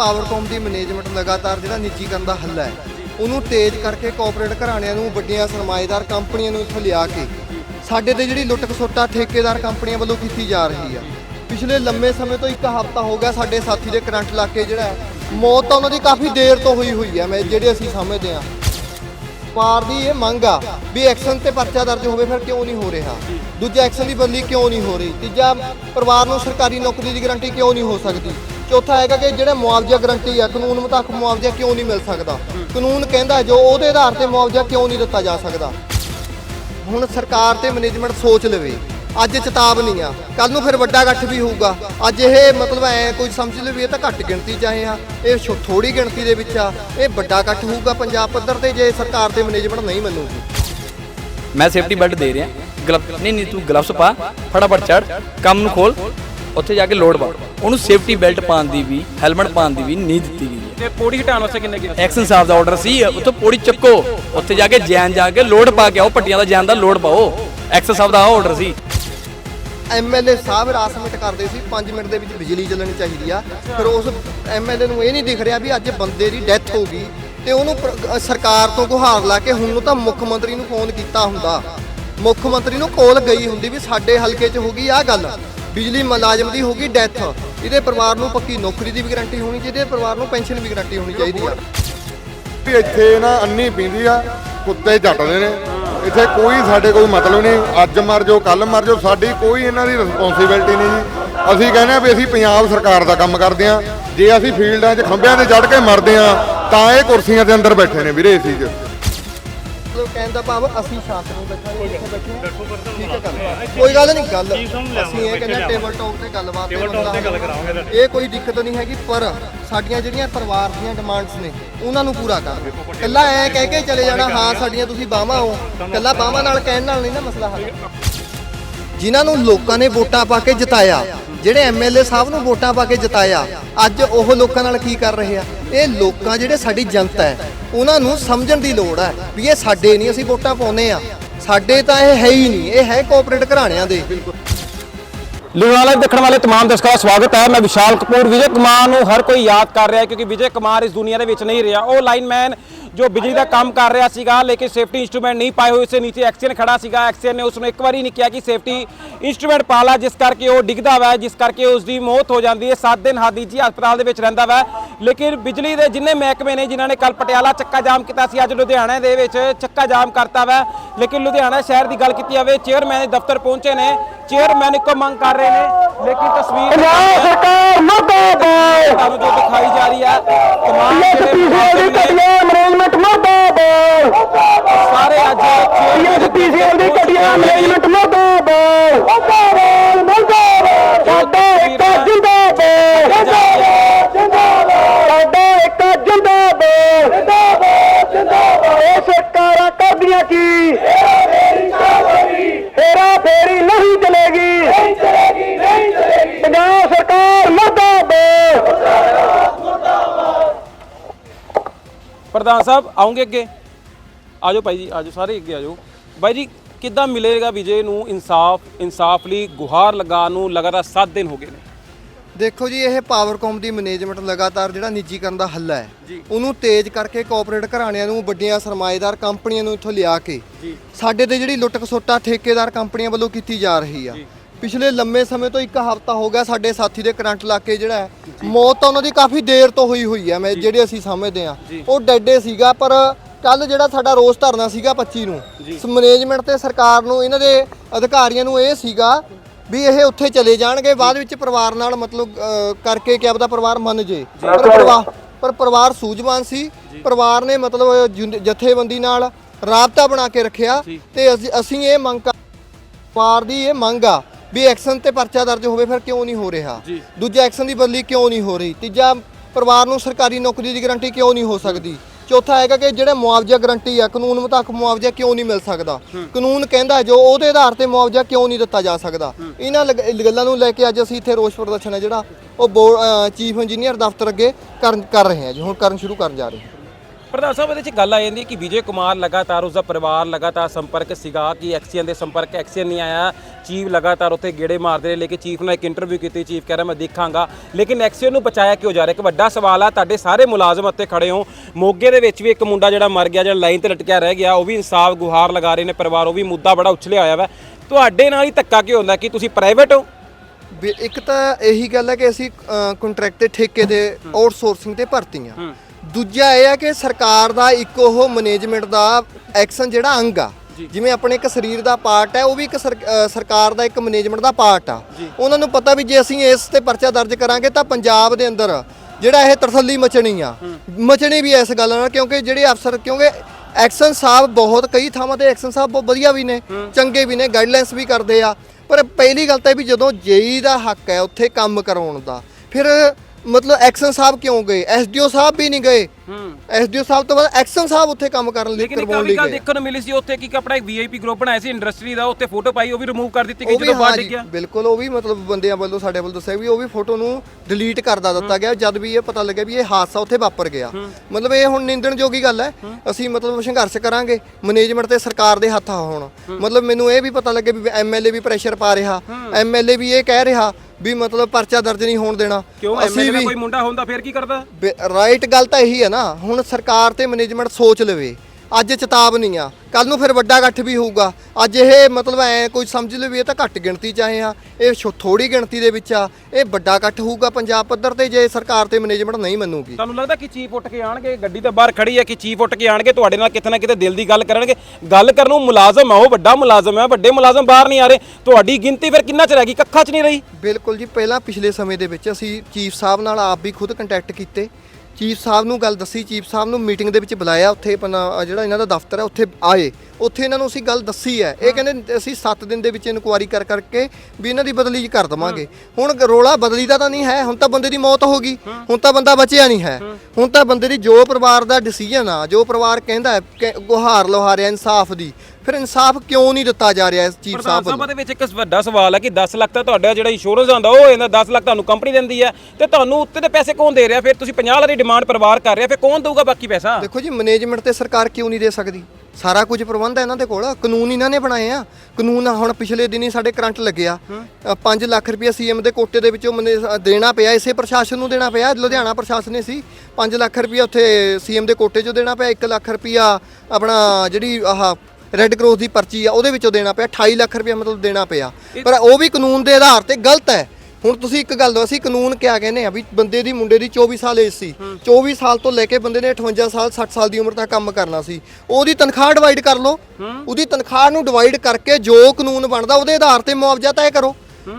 Powercom ਦੀ management ਲਗਾਤਾਰ ਜਿਹੜਾ ਨਿੱਜੀਕਰਨ ਦਾ ਹੱਲਾ ਹੈ, ਉਹਨੂੰ ਤੇਜ਼ ਕਰਕੇ ਕਾਰਪੋਰੇਟ ਘਰਾਣਿਆਂ ਨੂੰ, ਵੱਡੀਆਂ ਸਰਮਾਏਦਾਰ ਕੰਪਨੀਆਂ ਨੂੰ ਇੱਥੇ ਲਿਆ ਕੇ ਸਾਡੇ ਤੇ ਜਿਹੜੀ ਲੁੱਟ ਖਸੁੱਟਾ ਠੇਕੇਦਾਰ ਕੰਪਨੀਆਂ ਵੱਲੋਂ ਕੀਤੀ ਜਾ ਰਹੀ ਆ। ਪਿਛਲੇ ਲੰਮੇ ਸਮੇਂ ਤੋਂ ਇੱਕ ਹਫ਼ਤਾ ਹੋ ਗਿਆ ਸਾਡੇ ਸਾਥੀ ਦੇ ਕਰੰਟ ਲੱਗ ਕੇ ਜਿਹੜਾ ਮੌਤ ਤਾਂ ਉਹਨਾਂ ਦੀ ਕਾਫੀ ਦੇਰ ਤੋਂ ਹੋਈ ਹੋਈ ਹੈ ਮੈਂ ਜਿਹੜੇ ਅਸੀਂ ਸਮਝਦੇ ਆ ਪਾਰ ਦੀ ਇਹ ਮੰਗ ਆ ਵੀ ਐਕਸ਼ਨ ਤੇ ਪਰਚਾ ਦਰਜ ਹੋਵੇ, ਫਿਰ ਕਿਉਂ ਨਹੀਂ ਹੋ ਰਿਹਾ? ਦੂਜਾ ਐਕਸ਼ਨ ਦੀ ਬਦਲੀ ਕਿਉਂ ਨਹੀਂ ਹੋ ਰਹੀ? ਤੀਜਾ, ਪਰਿਵਾਰ ਨੂੰ ਸਰਕਾਰੀ ਨੌਕਰੀ ਦੀ ਗਾਰੰਟੀ ਕਿਉਂ ਨਹੀਂ ਹੋ ਸਕਦੀ? ਚੌਥਾ ਹੈਗਾ ਕਿ ਜਿਹੜਾ ਮੁਆਵਜ਼ਾ ਗਰੰਟੀ ਆ, ਕਾਨੂੰਨ ਮੁਤਾਬਕ ਮੁਆਵਜ਼ਾ ਕਿਉਂ ਨਹੀਂ ਮਿਲ ਸਕਦਾ? ਕਾਨੂੰਨ ਕਹਿੰਦਾ ਜੋ ਉਹਦੇ ਆਧਾਰ ਤੇ ਮੁਆਵਜ਼ਾ ਕਿਉਂ ਨਹੀਂ ਦਿੱਤਾ ਜਾ ਸਕਦਾ। ਹੁਣ ਸਰਕਾਰ ਤੇ ਮੈਨੇਜਮੈਂਟ ਸੋਚ ਲਵੇ, ਅੱਜ ਚੇਤਾਵਨੀ ਆ ਕੱਲ ਨੂੰ ਫਿਰ ਵੱਡਾ ਇਕੱਠ ਵੀ ਹੋਊਗਾ। ਅੱਜ ਇਹ ਮਤਲਬ ਐ ਕੋਈ ਸਮਝ ਲਵੇ, ਇਹ ਤਾਂ ਘੱਟ ਗਿਣਤੀ ਚ ਆਏ ਆ, ਇਹ ਛੋ- ਥੋੜੀ ਗਿਣਤੀ ਦੇ ਵਿੱਚ ਆ, ਇਹ ਵੱਡਾ ਇਕੱਠ ਹੋਊਗਾ ਪੰਜਾਬ ਪੱਧਰ ਤੇ ਜੇ ਸਰਕਾਰ ਤੇ ਮੈਨੇਜਮੈਂਟ ਨਹੀਂ ਮੰਨੂਗੀ। ਮੈਂ ਸੇਫਟੀ ਬੈਲਟ ਦੇ ਰਿਹਾ। ਗਲਵ ਨਹੀਂ ਨਹੀਂ, ਤੂੰ ਗਲਵਸ ਪਾ, ਫਟਾਫਟ ਚੜ ਕੰਮ ਨੂੰ ਖੋਲ ਉੱਥੇ ਜਾ ਕੇ ਲੋਡ ਪਾ ਉਹਨੂੰ ਸੇਫਟੀ ਬੈਲਟ ਪਾਉਣ ਦੀ ਵੀ ਹੈਲਮਟ ਪਾਉਣ ਦੀ ਵੀ ਨਹੀਂ ਦਿੱਤੀ ਗਈ ਹੈ। ਤੇ ਪੌੜੀ ਹਟਾਉਣ ਵਾਸਤੇ ਕਿੰਨੇ ਗਿਆ ਐਕਸ਼ਨ ਸਾਹਿਬ ਦਾ ਆਰਡਰ ਸੀ ਉੱਥੇ ਪੌੜੀ ਚੱਕੋ। ਉੱਥੇ ਜਾ ਕੇ ਜੈਨ ਜਾ ਕੇ ਲੋਡ ਪਾ ਕੇ ਆਓ ਪੱਟੀਆਂ ਦਾ ਜੈਨ ਦਾ ਲੋਡ ਪਾਓ। ਐਕਸ਼ਨ ਸਾਹਿਬ ਦਾ ਆਰਡਰ ਸੀ। ਐਮਐਲਏ ਸਾਹਿਬ ਰਾਸਮਿਟ ਕਰਦੇ ਸੀ 5 ਮਿੰਟ ਦੇ ਵਿੱਚ ਬਿਜਲੀ ਚੱਲਣੀ ਚਾਹੀਦੀ ਆ। ਫਿਰ ਉਸ ਐਮਐਲਏ ਨੂੰ ਇਹ ਨਹੀਂ ਦਿਖ ਰਿਹਾ ਵੀ ਅੱਜ ਬੰਦੇ ਦੀ ਡੈਥ ਹੋ ਗਈ ਤੇ ਉਹਨੂੰ ਸਰਕਾਰ ਤੋਂ ਗੁਹਾਰ ਲਾ ਕੇ ਹੁਣ ਨੂੰ ਤਾਂ ਮੁੱਖ ਮੰਤਰੀ ਨੂੰ ਫੋਨ ਕੀਤਾ ਹੁੰਦਾ। ਮੁੱਖ ਮੰਤਰੀ ਨੂੰ ਕੋਲ ਗਈ ਹੁੰਦੀ ਵੀ ਸਾਡੇ ਹਲਕੇ 'ਚ ਹੋ ਗਈ ਆ ਗੱਲ। ਬਿਜਲੀ ਮੁਲਾਜ਼ਮ ਦੀ ਹੋ ਗਈ ਡੈਥ। ਇਹਦੇ ਪਰਿਵਾਰ ਨੂੰ ਪੱਕੀ ਨੌਕਰੀ ਦੀ ਵੀ ਗਾਰੰਟੀ ਹੋਣੀ ਚਾਹੀਦੀ ਹੈ, ਪਰਿਵਾਰ ਨੂੰ ਪੈਨਸ਼ਨ ਵੀ ਗਾਰੰਟੀ ਹੋਣੀ ਚਾਹੀਦੀ ਆ। ਵੀ ਇੱਥੇ ਨਾ ਅੰਨੀ ਪੀਂਦੀ ਆ, ਕੁੱਤੇ ਝੱਟਦੇ ਨੇ। ਇੱਥੇ ਕੋਈ ਸਾਡੇ ਕੋਈ ਮਤਲਬ ਨਹੀਂ, ਅੱਜ ਮਰ ਜਾਓ ਕੱਲ ਮਰ ਜਾਓ, ਸਾਡੀ ਕੋਈ ਇਹਨਾਂ ਦੀ ਰਿਸਪੌਂਸਿਬਿਲਟੀ ਨਹੀਂ ਜੀ। ਅਸੀਂ ਕਹਿੰਦੇ ਆ ਵੀ ਅਸੀਂ ਪੰਜਾਬ ਸਰਕਾਰ ਦਾ ਕੰਮ ਕਰਦੇ ਆ। ਜੇ ਅਸੀਂ ਫੀਲਡਾਂ 'ਚ ਖੰਭਿਆਂ ਤੇ ਚੜ੍ਹ ਕੇ ਮਰਦੇ ਆ, ਤਾਂ ਇਹ ਕੁਰਸੀਆਂ ਦੇ ਅੰਦਰ ਬੈਠੇ ਨੇ ਵੀਰੇ ਏਸੀ 'ਚ। ਮਤਲਬ ਕਹਿਣ ਦਾ ਭਾਵ ਅਸੀਂ ਸ਼ਾਂਤ ਨੂੰ ਬੈਠਾਂਗੇ ਇੱਥੇ ਬੈਠੇ ਹਾਂ। ਠੀਕ ਹੈ ਗੱਲ। ਕੋਈ ਗੱਲ ਨਹੀਂ ਗੱਲ ਅਸੀਂ ਇਹ ਕਹਿੰਦੇ ਟੇਬਲ ਟਾਕ ਤੇ ਗੱਲਬਾਤ ਤੇ ਗੱਲ ਕਰਾਵਾਂਗੇ ਇਹ ਕੋਈ ਦਿੱਕਤ ਨਹੀਂ ਹੈਗੀ ਪਰ ਸਾਡੀਆਂ ਜਿਹੜੀਆਂ ਪਰਿਵਾਰ ਦੀਆਂ ਡਿਮਾਂਡਸ ਨੇ ਉਹਨਾਂ ਨੂੰ ਪੂਰਾ ਕਰ ਕੱਲਾ ਐ ਕਹਿ ਕੇ ਚਲੇ ਜਾਣਾ ਹਾਂ ਸਾਡੀਆਂ ਤੁਸੀਂ ਬਾਹਾਂ ਹੋ। ਕੱਲਾ ਬਾਹਾਂ ਨਾਲ ਕਹਿਣ ਨਾਲ ਨਹੀਂ ਨਾ ਮਸਲਾ ਹੱਲ। ਜਿਨ੍ਹਾਂ ਨੂੰ ਲੋਕਾਂ ਨੇ ਵੋਟਾਂ ਪਾ ਕੇ ਜਿਤਾਇਆ ਜਿਹੜੇ ਐਮਐਲਏ ਸਾਹਿਬ ਨੂੰ ਵੋਟਾਂ ਪਾ ਕੇ ਜਿਤਾਇਆ ਅੱਜ ਉਹ ਲੋਕਾਂ ਨਾਲ ਕੀ ਕਰ ਰਹੇ ਆ? ਇਹ ਲੋਕਾਂ ਜਿਹੜੇ ਸਾਡੀ ਜਨਤਾ ਹੈ ਉਹਨਾਂ ਨੂੰ ਸਮਝਣ ਦੀ ਲੋੜ ਹੈ ਵੀ ਇਹ ਸਾਡੇ ਨਹੀਂ ਅਸੀਂ ਵੋਟਾਂ ਪਾਉਨੇ ਆ ਸਾਡੇ ਤਾਂ ਇਹ ਹੈ ਹੀ ਨਹੀਂ ਇਹ ਹੈ ਕੋਆਪਰੇਟ ਘਰਾਣਿਆਂ ਦੇ ਲੁਧਿਆਣਾ ਲਾਈਵ ਦੇਖਣ ਵਾਲੇ तमाम ਦਰਸ਼ਕਾਂ ਦਾ ਸਵਾਗਤ ਹੈ ਮੈਂ ਵਿਸ਼ਾਲ ਕਪੂਰ ਵਿਜੇ ਕੁਮਾਰ ਨੂੰ ਹਰ ਕੋਈ ਯਾਦ ਕਰ ਰਿਹਾ ਹੈ ਕਿਉਂਕਿ ਵਿਜੇ ਕੁਮਾਰ ਇਸ ਦੁਨੀਆ ਦੇ ਵਿੱਚ ਨਹੀਂ ਰਿਹਾ ਉਹ ਲਾਈਨਮੈਨ ਜੋ ਬਿਜਲੀ ਦਾ ਕੰਮ ਕਰ ਰਿਹਾ ਸੀਗਾ, ਲੇਕਿਨ ਸੇਫਟੀ ਇੰਸਟਰੂਮੈਂਟ ਨਹੀਂ ਪਾਏ ਹੋਏ ਉਸੇ ਨੀਚੇ ਐਕਸੀਅਨ ਖੜਾ ਸੀਗਾ। ਐਕਸੀਅਨ ਨੇ ਉਸ ਨੂੰ ਇੱਕ ਵਾਰੀ ਨਹੀਂ ਕਿਹਾ ਕਿ ਸੇਫਟੀ ਇੰਸਟਰੂਮੈਂਟ ਪਾ ਲਾ, ਜਿਸ ਕਰਕੇ ਉਹ ਡਿੱਗਦਾ ਵਾ, ਜਿਸ ਕਰਕੇ ਉਸ ਦੀ ਮੌਤ ਹੋ ਜਾਂਦੀ ਹੈ। 7 ਦਿਨ ਹਾਦੀ ਜੀ ਹਸਪਤਾਲ ਦੇ ਵਿੱਚ ਰਹਿੰਦਾ ਵਾ। ਲੇਕਿਨ ਬਿਜਲੀ ਦੇ ਜਿੰਨੇ ਮਹਿਕਮੇ ਨੇ, ਜਿਨ੍ਹਾਂ ਨੇ ਕੱਲ ਪਟਿਆਲਾ ਚੱਕਾ ਜਾਮ ਕੀਤਾ ਸੀ, ਅੱਜ ਲੁਧਿਆਣਾ ਦੇ ਵਿੱਚ ਚੱਕਾ ਜਾਮ ਕਰਤਾ ਵਾ। ਲੇਕਿਨ ਲੁਧਿਆਣਾ ਸ਼ਹਿਰ ਦੀ ਗੱਲ ਕੀਤੀ ਜਾਵੇ ਚੇਅਰਮੈਨ ਦੇ ਦਫ਼ਤਰ ਪਹੁੰਚੇ ਨੇ। ਚੇਅਰਮੈਨ ਇੱਕੋ ਮੰਗ ਕਰ ਰਹੇ ਨੇ ਲੇਕਿਨ ਤਸਵੀਰ ਪੰਜਾਬ ਸਰਕਾਰ ਮੁਰਦਾਬਾਦ। ਤੁਹਾਨੂੰ ਜੋ ਦਿਖਾਈ ਜਾ ਰਹੀ ਹੈ ਤਮਾਮ ਜਿਹੜੇ ਮੁਲਾਜ਼ਮ ਨੇ, ਮੈਨੇਜਮੈਂਟ ਮਰਦਾਬਾਦ। ਸਾਰੇ ਅੱਜ ਚੇਅਰਮੈਨ ਪੀਸੀਐਲ ਦੀ ਘਟੀਆ ਮੈਨੇਜਮੈਂਟ ਮਰਦਾਬਾਦ। ਮਰਦਾਬਾਦ ਮਰਦਾਬਾਦ। ਸਾਡਾ ਇੱਕ ਜਿੰਦਾਬਾਦ। ਜਿੰਦਾਬਾਦ ਜਿੰਦਾਬਾਦ ਸਾਡਾ ਇੱਕ ਜਿੰਦਾਬਾਦ ਜਿੰਦਾਬਾਦ ਜਿੰਦਾਬਾਦ ਇਹ ਸਰਕਾਰਾਂ ਕਰਦੀਆਂ ਕੀ ਹੇਰਾ ਫੇਰੀ ਨਹੀਂ ਚਲੇਗੀ ਨਹੀਂ ਚਲੇਗੀ ਨਹੀਂ ਚਲੇਗੀ ਪੰਜਾਬ ਸਰਕਾਰ ਮਰਦਾਬਾਦ ਪ੍ਰਧਾਨ ਸਾਹਿਬ ਆਉਂਗੇ ਅੱਗੇ? ਆਜੋ ਭਾਈ ਜੀ ਆਜੋ ਸਾਰੇ ਅੱਗੇ ਆਜੋ। ਬਾਈ ਜੀ ਕਿੱਦਾਂ ਮਿਲੇਗਾ ਵਿਜੇ ਨੂੰ ਇਨਸਾਫ ਇਨਸਾਫ ਲਈ ਗੁਹਾਰ ਲਗਾਉਣ ਨੂੰ ਲਗਾਤਾਰ 7 ਦਿਨ ਹੋ ਗਏ ਨੇ? ਦੇਖੋ ਜੀ ਇਹ ਪਾਵਰਕੌਮ ਦੀ ਮੈਨੇਜਮੈਂਟ ਲਗਾਤਾਰ ਜਿਹੜਾ ਨਿੱਜੀਕਰਨ ਦਾ ਹੱਲਾ ਹੈ। ਉਹਨੂੰ ਤੇਜ਼ ਕਰਕੇ ਕਾਰਪੋਰੇਟ ਘਰਾਣਿਆਂ ਨੂੰ ਵੱਡੀਆਂ ਸਰਮਾਏਦਾਰ ਕੰਪਨੀਆਂ ਨੂੰ ਇੱਥੋਂ ਲਿਆ ਕੇ ਸਾਡੇ ਤੇ ਜਿਹੜੀ ਲੁੱਟ ਖਸੁੱਟਾ ਠੇਕੇਦਾਰ ਕੰਪਨੀਆਂ ਵੱਲੋਂ ਕੀਤੀ ਜਾ ਰਹੀ ਆ ਪਿਛਲੇ ਲੰਮੇ ਸਮੇਂ ਤੋਂ ਇੱਕ ਹਫ਼ਤਾ ਹੋ ਗਿਆ ਸਾਡੇ ਸਾਥੀ ਦੇ ਕਰੰਟ ਲੱਗ ਕੇ ਜਿਹੜਾ ਹੈ, ਮੌਤ ਤਾਂ ਉਹਨਾਂ ਦੀ ਕਾਫੀ ਦੇਰ ਤੋਂ ਹੋਈ ਹੋਈ ਹੈ ਮੈਂ ਜਿਹੜੇ ਅਸੀਂ ਸਮਝਦੇ ਆ ਉਹ ਡੈਡੇ ਸੀਗਾ ਪਰ ਕੱਲ ਜਿਹੜਾ ਸਾਡਾ ਰੋਸ ਧਰਨਾ ਸੀਗਾ 25 ਨੂੰ ਮੈਨੇਜਮੈਂਟ ਤੇ ਸਰਕਾਰ ਨੂੰ ਇਹਨਾਂ ਦੇ ਅਧਿਕਾਰੀਆਂ ਨੂੰ ਇਹ ਸੀਗਾ ਵੀ ਇਹ ਉੱਥੇ ਚਲੇ ਜਾਣਗੇ ਬਾਅਦ ਵਿੱਚ ਪਰਿਵਾਰ ਨਾਲ ਮਤਲਬ ਅਹ, ਕਰਕੇ ਕਿ ਆਪਦਾ ਪਰਿਵਾਰ ਮੰਨ ਜੇ। ਪਰ ਪਰਿਵਾਰ ਪਰ ਪਰਿਵਾਰ ਸੂਝਵਾਨ ਸੀ ਪਰਿਵਾਰ ਨੇ ਮਤਲਬ ਜੁਨ- ਜਥੇਬੰਦੀ ਨਾਲ ਰਾਬਤਾ ਬਣਾ ਕੇ ਰੱਖਿਆ ਤੇ ਅਸੀਂ- ਅਸੀਂ ਇਹ ਮੰਗ ਕਰ ਪਰਿਵਾਰ ਦੀ ਇਹ ਮੰਗ ਆ ਵੀ ਐਕਸ਼ਨ ਤੇ ਪਰਚਾ ਦਰਜ ਹੋਵੇ ਫਿਰ ਕਿਉਂ ਨਹੀਂ ਹੋ ਰਿਹਾ? ਦੂਜਾ ਐਕਸ਼ਨ ਦੀ ਬਦਲੀ ਕਿਉਂ ਨਹੀਂ ਹੋ ਰਹੀ? ਤੀਜਾ ਪਰਿਵਾਰ ਨੂੰ ਸਰਕਾਰੀ ਨੌਕਰੀ ਦੀ ਗਾਰੰਟੀ ਕਿਉਂ ਨਹੀਂ ਹੋ ਸਕਦੀ? ਚੌਥਾ ਹੈਗਾ ਕਿ ਜਿਹੜਾ ਮੁਆਵਜ਼ਾ ਗਾਰੰਟੀ ਆ ਕਾਨੂੰਨ ਮੁਤਾਬਕ ਮੁਆਵਜ਼ਾ ਕਿਉਂ ਨਹੀਂ ਮਿਲ ਸਕਦਾ? ਕਾਨੂੰਨ ਕਹਿੰਦਾ ਜੋ ਉਹਦੇ ਆਧਾਰ ਤੇ ਮੁਆਵਜ਼ਾ ਕਿਉਂ ਨਹੀਂ ਦਿੱਤਾ ਜਾ ਸਕਦਾ? ਇਹਨਾਂ ਗੱਲਾਂ ਨੂੰ ਲੈ ਕੇ ਅੱਜ ਅਸੀਂ ਇੱਥੇ ਰੋਸ ਪ੍ਰਦਰਸ਼ਨ ਹੈ ਜਿਹੜਾ ਉਹ ਚੀਫ ਇੰਜੀਨੀਅਰ ਦਫ਼ਤਰ ਅੱਗੇ ਕਰਨ ਕਰ ਰਹੇ ਹਾਂ ਜੀ। ਹੁਣ ਕਰਨ ਸ਼ੁਰੂ ਕਰਨ ਜਾ ਰਹੇ ਹਾਂ। ਪ੍ਰਧਾਨ ਸਾਹਿਬ ਇਹਦੇ ਚ ਗੱਲ ਆ ਜਾਂਦੀ ਹੈ ਕਿ ਵਿਜੇ ਕੁਮਾਰ ਲਗਾਤਾਰ ਉਸ ਦਾ ਪਰਿਵਾਰ ਲਗਾਤਾਰ ਸੰਪਰਕ ਸੀਗਾ ਕਿ ਐਕਸੀਅਨ ਦੇ ਸੰਪਰਕ ਐਕਸੀਅਨ ਨਹੀਂ ਆਇਆ। ਚੀਫ ਲਗਾਤਾਰ ਉੱਥੇ ਗੇੜੇ ਮਾਰਦੇ ਰਹੇ ਲੇਕਿਨ ਚੀਫ ਨਾਲ ਇੱਕ ਇੰਟਰਵਿਊ ਕੀਤੀ ਚੀਫ ਕਹਿ ਰਿਹਾ ਮੈਂ ਦੇਖਾਂਗਾ। ਲੇਕਿਨ ਐਕਸੀਅਨ ਨੂੰ ਬਚਾਇਆ ਕਿਉਂ ਜਾ ਰਿਹਾ? ਇੱਕ ਵੱਡਾ ਸਵਾਲ ਆ ਤੁਹਾਡੇ ਸਾਰੇ ਮੁਲਾਜ਼ਮ ਇੱਥੇ ਖੜੇ ਹੋ। ਮੋਗੇ ਦੇ ਵਿੱਚ ਵੀ ਇੱਕ ਮੁੰਡਾ ਜਿਹੜਾ ਮਰ ਗਿਆ ਜਿਹੜਾ ਲਾਈਨ ਤੇ ਲਟਕਿਆ ਰਹਿ ਗਿਆ ਉਹ ਵੀ ਇਨਸਾਫ ਗੁਹਾਰ ਲਗਾ ਰਹੇ ਨੇ ਪਰਿਵਾਰ ਉਹ ਵੀ ਮੁੱਦਾ ਬੜਾ ਉਛਲਿਆ ਹੋਇਆ ਵਾ। ਤੁਹਾਡੇ ਨਾਲ ਹੀ ਧੱਕਾ ਕਿਉਂ ਹੁੰਦਾ? ਕਿ ਤੁਸੀਂ ਪ੍ਰਾਈਵੇਟ ਹੋ? ਇੱਕ ਤਾਂ ਇਹੀ ਗੱਲ ਹੈ ਕਿ ਅਸੀਂ ਕੰਟਰੈਕਟ ਤੇ ਠੇਕੇ ਦੇ ਆਊਟਸੋਰਸਿੰਗ ਤੇ ਭਰਤੀ ਆ ਦੂਜਾ ਇਹ ਹੈ ਕਿ ਸਰਕਾਰ ਦਾ ਇੱਕ ਉਹ ਮੈਨੇਜਮੈਂਟ ਦਾ ਐਕਸ਼ਨ ਜਿਹੜਾ ਅੰਗ ਆ। ਜਿਵੇਂ ਆਪਣੇ ਇੱਕ ਸਰੀਰ ਦਾ ਪਾਰਟ ਹੈ ਉਹ ਵੀ ਇੱਕ ਸਰਕਾਰ ਦਾ ਇੱਕ ਮੈਨੇਜਮੈਂਟ ਦਾ ਪਾਰਟ ਆ। ਉਹਨਾਂ ਨੂੰ ਪਤਾ ਵੀ ਜੇ ਅਸੀਂ ਇਸ ਤੇ ਪਰਚਾ ਦਰਜ ਕਰਾਂਗੇ ਤਾਂ ਪੰਜਾਬ ਦੇ ਅੰਦਰ ਜਿਹੜਾ ਇਹ ਤਰਸੱਲੀ ਮਚਣੀ ਆ। ਮਚਣੀ ਵੀ ਇਸ ਗੱਲ ਨਾਲ ਕਿਉਂਕਿ ਜਿਹੜੇ ਅਫਸਰ ਕਿਉਂਕਿ ਐਕਸ਼ਨ ਸਾਹਿਬ ਬਹੁਤ ਕਈ ਥਾਵਾਂ ਤੇ ਐਕਸ਼ਨ ਸਾਹਿਬ ਬਹੁਤ ਵਧੀਆ ਵੀ ਨੇ ਚੰਗੇ ਵੀ ਨੇ ਗਾਈਡਲਾਈਨਸ ਵੀ ਕਰਦੇ ਆ। ਪਰ ਪਹਿਲੀ ਗੱਲ ਤਾਂ ਇਹ ਵੀ ਜਦੋਂ ਜੇਈ ਦਾ ਹੱਕ ਹੈ ਉੱਥੇ ਕੰਮ ਕਰਾਉਣ ਦਾ ਫਿਰ ਮਤਲਬ ਐਕਸ਼ਨ ਸਾਹਿਬ ਕਿਉਂ ਗਏ? ਐਸਡੀਓ ਸਾਹਿਬ ਵੀ ਨਹੀਂ ਗਏ। ਐਸਡੀਓ ਸਾਹਿਬ ਤੋਂ ਬਾਅਦ ਐਕਸ਼ਨ ਸਾਹਿਬ ਉੱਥੇ ਕੰਮ ਕਰਨ ਲਈ ਲੇਕਿਨ ਕਰਵਾਉਣ ਲਈ ਗਏ ਦੇਖਣ ਨੂੰ ਮਿਲੀ ਸੀ ਉੱਥੇ ਕਿ ਆਪਣਾ ਇੱਕ ਵੀਆਈਪੀ ਗਰੁੱਪ ਬਣਾਇਆ ਸੀ ਇੰਡਸਟਰੀ ਦਾ ਉੱਥੇ ਫੋਟੋ ਪਾਈ ਉਹ ਵੀ ਰਿਮੂਵ ਕਰ ਦਿੱਤੀ ਗਈ ਉਹ ਵੀ ਜਦੋਂ ਬਾਹਰ ਹਾਂ ਜੀ, ਡਿੱਗਿਆ। ਬਿਲਕੁਲ ਉਹ ਵੀ ਮਤਲਬ ਬੰਦਿਆਂ ਵੱਲੋਂ ਸਾਡੇ ਵੱਲੋਂ ਦੱਸਿਆ ਵੀ ਉਹ ਵੀ ਫੋਟੋ ਨੂੰ ਡਿਲੀਟ ਕਰਦਾ ਦਿੱਤਾ ਗਿਆ ਜਦ ਵੀ ਇਹ ਪਤਾ ਲੱਗਿਆ ਵੀ ਇਹ ਹਾਦਸਾ ਉੱਥੇ ਵਾਪਰ ਗਿਆ। ਮਤਲਬ ਇਹ ਹੁਣ ਨਿੰਦਣ ਜੋਗੀ ਗੱਲ ਹੈ। ਅਸੀਂ ਮਤਲਬ ਸੰਘਰਸ਼ ਕਰਾਂਗੇ ਮੈਨੇਜਮੈਂਟ ਤੇ ਸਰਕਾਰ ਦੇ ਹੱਥ ਆ ਹੁਣ ਮਤਲਬ ਮੈਨੂੰ ਇਹ ਵੀ ਪਤਾ ਲੱਗਿਆ ਵੀ ਐਮਐਲਏ ਵੀ ਪ੍ਰੈਸ਼ਰ ਪਾ ਰਿਹਾ। ਐਮਐਲਏ ਵੀ ਇਹ ਕਹਿ ਰਿਹਾ ਵੀ ਮਤਲਬ ਪਰਚਾ ਦਰਜ ਨਹੀਂ ਹੋਣ ਦੇਣਾ। ਕਿਉਂ? ਐਮਐਲਏ ਦਾ ਕੋਈ ਮੁੰਡਾ ਹੁੰਦਾ ਫਿਰ ਕੀ ਕਰਦਾ? ਰਾਈਟ ਗੱਲ ਤਾਂ ਇਹੀ ਹੈ ਨਾ। ਹੁਣ ਸਰਕਾਰ ਤੇ ਮੈਨੇਜਮੈਂਟ ਸੋਚ ਲਵੇ। ਅੱਜ ਚੇਤਾਵਨੀ ਆ। ਕੱਲ ਨੂੰ ਫਿਰ ਵੱਡਾ ਇਕੱਠ ਵੀ ਹੋਊਗਾ। ਅੱਜ ਇਹ ਮਤਲਬ ਐ ਕੋਈ ਸਮਝ ਲਵੇ ਇਹ ਤਾਂ ਘੱਟ ਗਿਣਤੀ ਚ ਆਏ ਆ। ਇਹ ਥੋੜੀ ਗਿਣਤੀ ਦੇ ਵਿੱਚ ਆ। ਇਹ ਵੱਡਾ ਇਕੱਠ ਹੋਊਗਾ ਪੰਜਾਬ ਪੱਧਰ ਤੇ ਜੇ ਸਰਕਾਰ ਤੇ ਮੈਨੇਜਮੈਂਟ ਨਹੀਂ ਮੰਨੂਗੀ। ਤੁਹਾਨੂੰ ਲੱਗਦਾ ਕਿ ਚੀਫ ਉੱਠ ਕੇ ਆਣਗੇ? ਗੱਡੀ ਤਾਂ ਬਾਹਰ ਖੜੀ ਹੈ ਕਿ ਚੀਫ ਉੱਠ ਕੇ ਆਣਗੇ? ਤੁਹਾਡੇ ਨਾਲ ਕਿਤੇ ਨਾ ਕਿਤੇ ਦਿਲ ਦੀ ਗੱਲ ਕਰਨਗੇ। ਗੱਲ ਕਰਨ ਨੂੰ ਮੁਲਾਜ਼ਮ ਆ ਉਹ ਵੱਡਾ ਮੁਲਾਜ਼ਮ ਹੈ ਵੱਡੇ ਮੁਲਾਜ਼ਮ ਬਾਹਰ ਨਹੀਂ ਆ ਰਹੇ। ਤੁਹਾਡੀ ਗਿਣਤੀ ਫਿਰ ਕਿੰਨਾ ਚ ਰਹਿ ਗਈ ਕੱਖਾਂ ਚ ਨਹੀਂ ਰਹੀ? ਬਿਲਕੁਲ ਜੀ ਪਹਿਲਾਂ ਪਿਛਲੇ ਸਮੇਂ ਦੇ ਵਿੱਚ ਅਸੀਂ ਚੀਫ ਸਾਹਿਬ ਨਾਲ ਆਪ ਵੀ ਖੁਦ ਕੰਟੈਕਟ ਕੀਤੇ। ਚੀਫ ਸਾਹਿਬ ਨੂੰ ਗੱਲ ਦੱਸੀ ਚੀਫ ਸਾਹਿਬ ਨੂੰ ਮੀਟਿੰਗ ਦੇ ਵਿੱਚ ਬੁਲਾਇਆ ਉੱਥੇ ਆਪਣਾ ਜਿਹੜਾ ਇਹਨਾਂ ਦਾ ਦਫ਼ਤਰ ਹੈ ਉੱਥੇ ਆਏ। ਉੱਥੇ ਇਹਨਾਂ ਨੂੰ ਅਸੀਂ ਗੱਲ ਦੱਸੀ ਹੈ। ਇਹ ਕਹਿੰਦੇ ਅਸੀਂ 7 ਦਿਨ ਦੇ ਵਿੱਚ ਇਨਕੁਆਰੀ ਕਰ ਕਰਕੇ ਵੀ ਇਹਨਾਂ ਦੀ ਬਦਲੀ ਕਰ ਦਵਾਂਗੇ। ਹੁਣ ਰੋਲਾ ਬਦਲੀ ਦਾ ਤਾਂ ਨਹੀਂ ਹੈ ਹੁਣ ਤਾਂ ਬੰਦੇ ਦੀ ਮੌਤ ਹੋ ਗਈ। ਹੁਣ ਤਾਂ ਬੰਦਾ ਬਚਿਆ ਨਹੀਂ ਹੈ। ਹੁਣ ਤਾਂ ਬੰਦੇ ਦੀ ਜੋ ਪਰਿਵਾਰ ਦਾ ਡਿਸੀਜਨ ਆ ਜੋ ਪਰਿਵਾਰ ਕਹਿੰਦਾ ਹੈ ਕਿ ਗੁਹਾਰ ਲੋਹਾਰਿਆ ਇਨਸਾਫ ਦੀ ਫਿਰ ਇਨਸਾਫ ਕਿਉਂ ਨਹੀਂ ਦਿੱਤਾ ਜਾ ਰਿਹਾ ਇਸ ਚੀਫ ਪ੍ਰਧਾਨ ਸਾਹਿਬ ਸਭਾ ਵੱਲੋਂ ਦੇ ਵਿੱਚ ਇੱਕ ਵੱਡਾ ਸਵਾਲ ਹੈ ਕਿ 10 ਲੱਖ ਤਾਂ ਤੁਹਾਡਾ ਜਿਹੜਾ ਇੰਸ਼ੋਰੈਂਸ ਆਉਂਦਾ ਉਹ ਹੋ ਜਾਂਦਾ 10 ਲੱਖ ਤੁਹਾਨੂੰ ਕੰਪਨੀ ਦਿੰਦੀ ਹੈ ਤੇ ਤੁਹਾਨੂੰ ਉੱਤੇ ਦੇ ਪੈਸੇ ਕੌਣ ਦੇ ਰਿਹਾ? ਫਿਰ ਤੁਸੀਂ 50 ਲੱਖ ਦੀ ਡਿਮਾਂਡ ਪਰਿਵਾਰ ਕਰ ਰਿਹਾ ਫਿਰ ਕੌਣ ਦੇਊਗਾ ਬਾਕੀ ਪੈਸਾ? ਦੇਖੋ ਜੀ ਮੈਨੇਜਮੈਂਟ ਤੇ ਸਰਕਾਰ ਕਿਉਂ ਨਹੀਂ ਦੇ ਸਕਦੀ? ਸਾਰਾ ਕੁਝ ਪ੍ਰਬੰਧ ਹੈ ਇਹਨਾਂ ਦੇ ਕੋਲ। ਕਾਨੂੰਨ ਇਹਨਾਂ ਨੇ ਬਣਾਏ ਆ। ਕਾਨੂੰਨ ਹੁਣ ਪਿਛਲੇ ਦਿਨੀ ਸਾਡੇ ਕਰੰਟ ਲੱਗਿਆ। 5 ਲੱਖ ਰੁਪਏ ਸੀਐਮ ਦੇ ਕੋਟੇ ਦੇ ਵਿੱਚੋਂ ਮੈਨੇ ਦੇਣਾ ਪਿਆ ਇਸੇ ਪ੍ਰਸ਼ਾਸਨ ਨੂੰ ਦੇਣਾ ਪਿਆ। ਲੁਧਿਆਣਾ ਪ੍ਰਸ਼ਾਸਨ ਨੇ ਸੀ। 5 ਲੱਖ ਰੁਪਏ ਉੱਥੇ ਸੀਐਮ ਦੇ ਕੋਟੇ 'ਚੋਂ ਦੇਣਾ ਪਿਆ। 1 ਲੱਖ ਰੁਪਿਆ ਆਪਣਾ ਜਿਹੜੀ ਆਹ ਰੈੱਡ ਕ੍ਰੋਸ ਦੀ ਪਰਚੀ ਆ ਉਹਦੇ ਵਿੱਚੋਂ ਦੇਣਾ ਪਿਆ 28 ਲੱਖ ਰੁਪਏ ਮਤਲਬ ਦੇਣਾ ਪਿਆ। ਪਰ ਉਹ ਵੀ ਕਾਨੂੰਨ ਦੇ ਆਧਾਰ ਤੇ ਗਲਤ ਹੈ। ਹੁਣ ਤੁਸੀਂ ਇੱਕ ਗੱਲ ਦੋ ਅਸੀਂ ਕਾਨੂੰਨ ਕਿਆ ਕਹਿੰਦੇ ਆ ਵੀ ਬੰਦੇ ਦੀ ਮੁੰਡੇ ਦੀ 24 ਸਾਲ ਏਜ ਸੀ। 24 ਸਾਲ ਤੋਂ ਲੈ ਕੇ ਬੰਦੇ ਨੇ 58 ਸਾਲ 60 ਸਾਲ ਦੀ ਉਮਰ ਤੱਕ ਕੰਮ ਕਰਨਾ ਸੀ। ਉਹਦੀ ਤਨਖਾਹ ਡਿਵਾਈਡ ਕਰ ਲਓ। ਉਹਦੀ ਤਨਖਾਹ ਨੂੰ ਡਿਵਾਈਡ ਕਰਕੇ ਜੋ ਕਾਨੂੰਨ ਬਣਦਾ ਉਹਦੇ ਆਧਾਰ ਤੇ ਮੁਆਵਜ਼ਾ ਤੈਅ ਕਰੋ।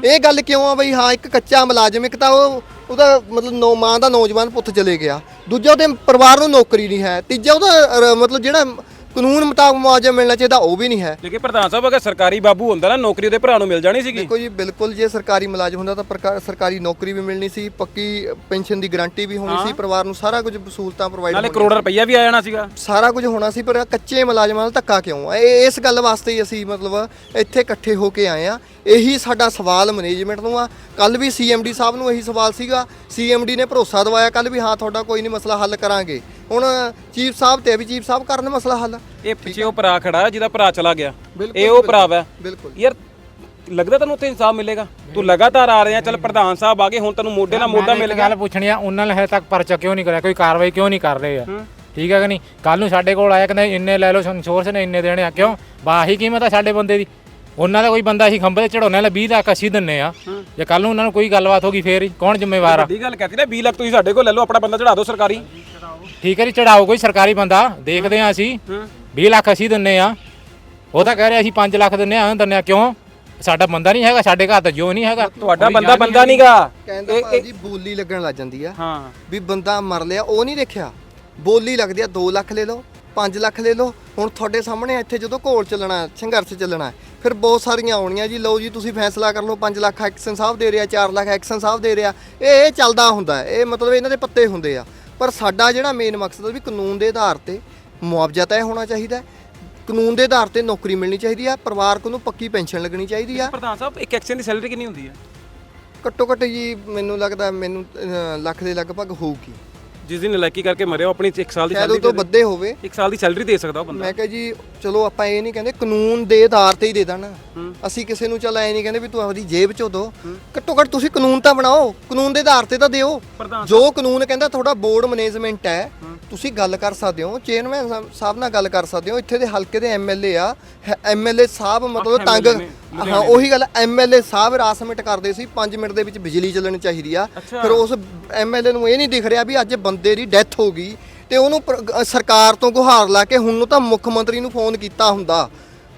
ਇਹ ਗੱਲ ਕਿਉਂ ਆ ਬਈ ਹਾਂ ਇੱਕ ਕੱਚਾ ਮੁਲਾਜ਼ਮ ਇੱਕ ਤਾਂ ਉਹ ਉਹਦਾ ਮਤਲਬ ਨੌ ਮਾਂ ਦਾ ਨੌਜਵਾਨ ਪੁੱਤ ਚਲੇ ਗਿਆ। ਦੂਜਾ ਉਹਦੇ ਪਰਿਵਾਰ ਨੂੰ ਨੌਕਰੀ ਨਹੀਂ ਹੈ। ਤੀਜਾ ਉਹਦਾ ਮਤਲਬ ਜਿਹੜਾ ਕਾਨੂੰਨ ਮੁਤਾਬਕ ਮੁਆਵਜ਼ਾ ਮਿਲਣਾ ਚਾਹੀਦਾ ਉਹ ਵੀ ਨਹੀਂ ਹੈ। ਲੇਕਿਨ ਪ੍ਰਧਾਨ ਸਾਹਿਬ ਅਗਰ ਸਰਕਾਰੀ ਬਾਬੂ ਹੁੰਦਾ ਨਾ ਨੌਕਰੀ ਉਹਦੇ ਭਰਾ ਨੂੰ ਮਿਲ ਜਾਣੀ ਸੀਗੀ। ਦੇਖੋ ਜੀ ਬਿਲਕੁਲ ਜੇ ਸਰਕਾਰੀ ਮੁਲਾਜ਼ਮ ਹੁੰਦਾ ਤਾਂ ਪ੍ਰਕਾ- ਸਰਕਾਰੀ ਨੌਕਰੀ ਵੀ ਮਿਲਣੀ ਸੀ ਪੱਕੀ ਪੈਨਸ਼ਨ ਦੀ ਗਾਰੰਟੀ ਵੀ ਹੋਣੀ ਸੀ ਪਰਿਵਾਰ ਨੂੰ ਸਾਰਾ ਕੁਝ ਸਹੂਲਤਾਂ ਪ੍ਰੋਵਾਈਡ ਨਾਲੇ ਕਰੋੜ ਰੁਪਈਆ ਵੀ ਆ ਜਾਣਾ ਸੀਗਾ। ਸਾਰਾ ਕੁਝ ਹੋਣਾ ਸੀ ਪਰ ਕੱਚੇ ਮੁਲਾਜ਼ਮਾਂ ਨਾਲ ਧੱਕਾ ਕਿਉਂ ਆ? ਇਹ ਇਸ ਗੱਲ ਵਾਸਤੇ ਹੀ ਅਸੀਂ ਮਤਲਬ ਇੱਥੇ ਇਕੱਠੇ ਹੋ ਕੇ ਆਏ ਆ। ਇਹੀ ਸਾਡਾ ਸਵਾਲ ਮੈਨੇਜਮੈਂਟ ਨੂੰ ਆ। ਕੱਲ ਵੀ ਸੀਐਮਡੀ ਸਾਹਿਬ ਨੂੰ ਇਹੀ ਸਵਾਲ ਸੀਗਾ। ਸੀਐਮਡੀ ਨੇ ਭਰੋਸਾ ਦਿਵਾਇਆ ਕੱਲ ਵੀ ਹਾਂ ਤੁਹਾਡਾ ਕੋਈ ਨਹੀਂ ਮਸਲਾ ਹੱਲ ਕਰਾਂਗੇ। ਹੁਣ ਚੀਫ ਸਾਹਿਬ ਤੇ ਵੀ ਚੀਫ ਸਾਹਿਬ ਕਰਨ ਮਸਲਾ ਹੱਲ ਇਹ ਪਿੱਛੇ ਉਹ ਭਰਾ ਖੜਾ ਜਿਹਦਾ ਭਰਾ ਚਲਾ ਗਿਆ। ਇਹ ਉਹ ਭਰਾ ਵਾ। ਬਿਲਕੁਲ। ਯਾਰ ਲੱਗਦਾ ਤੈਨੂੰ ਉੱਥੇ ਇਨਸਾਫ ਮਿਲੇਗਾ? ਤੂੰ ਲਗਾਤਾਰ ਆ ਰਿਹਾ ਚੱਲ ਪ੍ਰਧਾਨ ਸਾਹਿਬ ਆ ਗਏ ਹੁਣ ਤੈਨੂੰ ਮੋਢੇ ਨਾਲ ਮੋਢਾ ਮਿਲ ਗਿਆ। ਗੱਲ ਪੁੱਛਣੀ ਆ ਉਹਨਾਂ ਨੇ ਹਜੇ ਤੱਕ ਪਰਚਾ ਕਿਉਂ ਨਹੀਂ ਕਰਿਆ? ਕੋਈ ਕਾਰਵਾਈ ਕਿਉਂ ਨਹੀਂ ਕਰ ਰਹੇ ਆ? ਠੀਕ ਹੈ ਕਿ ਨਹੀਂ? ਕੱਲ ਨੂੰ ਸਾਡੇ ਕੋਲ ਆਇਆ ਕਹਿੰਦੇ ਇੰਨੇ ਲੈ ਲਓ ਇੰਸ਼ੋਰੈਂਸ ਨੇ ਇੰਨੇ ਦੇਣੇ ਆ ਕਿਉਂ? ਬਾਹੀ ਕੀਮਤ ਆ ਸਾਡੇ ਬੰਦੇ ਦੀ। ਉਹਨਾਂ ਦਾ ਕੋਈ ਬੰਦਾ ਅਸੀਂ ਖੰਭੇ ਤੇ ਚੜਾਉਣੇ ਵਾਲਾ 20 ਲੱਖ ਅਸੀਂ ਦਿੰਨੇ ਆ। ਜੇ ਕੱਲ ਨੂੰ ਉਹਨਾਂ ਨੂੰ ਕੋਈ ਗੱਲਬਾਤ ਹੋ ਗਈ ਫੇਰ ਹੀ। ਕੌਣ ਜ਼ਿੰਮੇਵਾਰ ਆ? ਵੱਡੀ ਗੱਲ ਕਹਤੀ ਨਾ 20 ਲੱਖ ਤੁਸੀਂ ਸਾਡੇ ਕੋਲ ਲੈ ਲਓ ਆਪਣਾ ਬੰਦਾ ਚੜਾ ਦਿਓ ਸਰਕਾਰੀ। ਠੀਕ ਹੈ ਜੀ ਚੜਾਓ ਕੋਈ ਸਰਕਾਰੀ ਬੰਦਾ ਦੇਖਦੇ ਆ ਅਸੀਂ। 20 ਲੱਖ ਅਸੀਂ ਦਿੰਨੇ ਆ ਉਹ ਤਾਂ ਕਹਿ ਰਿਹਾ ਅਸੀਂ 5 ਲੱਖ ਦਿੰਨੇ ਆ ਦਿੰਨੇ ਆ ਕਿਉਂ? ਸਾਡਾ ਬੰਦਾ ਨਹੀਂ ਹੈਗਾ ਸਾਡੇ ਘਰ ਤਾਂ ਜੋ ਨਹੀਂ ਹੈਗਾ। ਤੁਹਾਡਾ ਬੰਦਾ ਬੰਦਾ ਨਹੀਂਗਾ ਕਹਿੰਦਾ ਭਾਜੀ ਬੋਲੀ ਲੱਗਣ ਲੱਗ ਜਾਂਦੀ ਆ। ਹਾਂ। ਵੀ ਬੰਦਾ ਮਰ ਲਿਆ ਉਹ ਨਹੀਂ ਦੇਖਿਆ। ਬੋਲੀ ਲੱਗਦੀ ਆ 2 ਲੱਖ ਲੈ ਲਓ 5 ਲੱਖ ਲੈ ਲਓ। ਹੁਣ ਤੁਹਾਡੇ ਸਾਹਮਣੇ ਇੱਥੇ ਜਦੋਂ ਘੋਲ ਚੱਲਣਾ ਸੰਘਰਸ਼ ਚੱਲਣਾ ਹੈ, ਫਿਰ ਬਹੁਤ ਸਾਰੀਆਂ ਆਉਣੀਆਂ ਜੀ। ਲਓ ਜੀ ਤੁਸੀਂ ਫੈਸਲਾ ਕਰ ਲਓ 5 ਲੱਖ ਐਕਸ਼ਨ ਸਾਹਿਬ ਦੇ ਰਿਹਾ 4 ਲੱਖ ਐਕਸ਼ਨ ਸਾਹਿਬ ਦੇ ਰਿਹਾ। ਇਹ ਇਹ ਚੱਲਦਾ ਹੁੰਦਾ ਇਹ ਮਤਲਬ ਇਹਨਾਂ ਦੇ ਪੱਤੇ ਹੁੰਦੇ ਆ। ਪਰ ਸਾਡਾ ਜਿਹੜਾ ਮੇਨ ਮਕਸਦ ਹੈ ਵੀ ਕਾਨੂੰਨ ਦੇ ਆਧਾਰ ਤੇ ਮੁਆਵਜ਼ਾ ਤੈਅ ਹੋਣਾ ਚਾਹੀਦਾ ਹੈ। ਕਾਨੂੰਨ ਦੇ ਆਧਾਰ ਤੇ ਨੌਕਰੀ ਮਿਲਣੀ ਚਾਹੀਦੀ ਆ ਪਰਿਵਾਰਕ ਨੂੰ ਪੱਕੀ ਪੈਨਸ਼ਨ ਲੱਗਣੀ ਚਾਹੀਦੀ ਆ। ਪ੍ਰਧਾਨ ਸਾਹਿਬ ਇੱਕ ਐਕਸ਼ਨ ਦੀ ਸੈਲਰੀ ਕਿੰਨੀ ਹੁੰਦੀ ਹੈ ਘੱਟੋ ਘੱਟ ਜੀ ਮੈਨੂੰ ਲੱਗਦਾ ਮੈਨੂੰ ਅਹ, ਲੱਖ ਦੇ ਲਗਭਗ ਹੋਊਗੀ। ਜਿਸ ਦਿਨ ਨਲਾਇਕੀ ਕਰਕੇ ਮਰਿਆ ਉਹ ਆਪਣੀ 1 ਸਾਲ ਦੀ ਸ਼ਾਇਦ ਉਹ ਤੋਂ ਵੱਧੇ ਹੋਵੇ। ਇੱਕ ਸਾਲ ਦੀ ਸੈਲਰੀ ਦੇ ਸਕਦਾ ਉਹ ਬੰਦਾ। ਮੈਂ ਕਿਹਾ ਜੀ ਚਲੋ ਆਪਾਂ ਇਹ ਨਹੀਂ ਕਹਿੰਦੇ ਕਾਨੂੰਨ ਦੇ ਆਧਾਰ ਤੇ ਹੀ ਦੇ ਦੇਣ। ਅਸੀਂ ਕਿਸੇ ਨੂੰ ਚੱਲ ਐ ਨਹੀਂ ਕਹਿੰਦੇ ਵੀ ਤੂੰ ਆਪਦੀ ਜੇਬ ਚੋਂ ਦੋ। ਘੱਟੋ ਘੱਟ ਤੁਸੀਂ ਕਾਨੂੰਨ ਤਾਂ ਬਣਾਓ। ਕਾਨੂੰਨ ਦੇ ਆਧਾਰ ਤੇ ਤਾਂ ਦਿਓ। ਜੋ ਕਾਨੂੰਨ ਕਹਿੰਦਾ ਤੁਹਾਡਾ ਬੋਰਡ ਮੈਨੇਜਮੈਂਟ ਹੈ। ਤੁਸੀਂ ਗੱਲ ਕਰ ਸਕਦੇ ਹੋ ਚੇਅਰਮੈਨ ਸਾਹਿਬ ਨਾਲ ਗੱਲ ਕਰ ਸਕਦੇ ਹੋ। ਇੱਥੇ ਦੇ ਹਲਕੇ ਦੇ ਐਮਐਲਏ ਆ। ਐਮਐਲਏ ਸਾਹਿਬ ਮਤਲਬ ਤੰਗ ਹਾਂ ਉਹੀ ਗੱਲ ਐਮਐਲਏ ਸਾਹਿਬ ਰਾਸਮਿਟ ਕਰਦੇ ਸੀ। 5 ਮਿੰਟ ਦੇ ਵਿੱਚ ਬਿਜਲੀ ਚੱਲਣੀ ਚਾਹੀਦੀ ਆ। ਫਿਰ ਉਸ ਐਮਐਲਏ ਨੂੰ ਇਹ ਨਹੀਂ ਦਿਖ ਰਿਹਾ ਵੀ ਅੱਜ ਬੰਦੇ ਦੀ ਡੈਥ ਹੋ ਗਈ ਤੇ ਉਹਨੂੰ ਪਰ- ਅ, ਸਰਕਾਰ ਤੋਂ ਗੁਹਾਰ ਲਾ ਕੇ ਹੁਣ ਨੂੰ ਤਾਂ ਮੁੱਖ ਮੰਤਰੀ ਨੂੰ ਫੋਨ ਕੀਤਾ ਹੁੰਦਾ।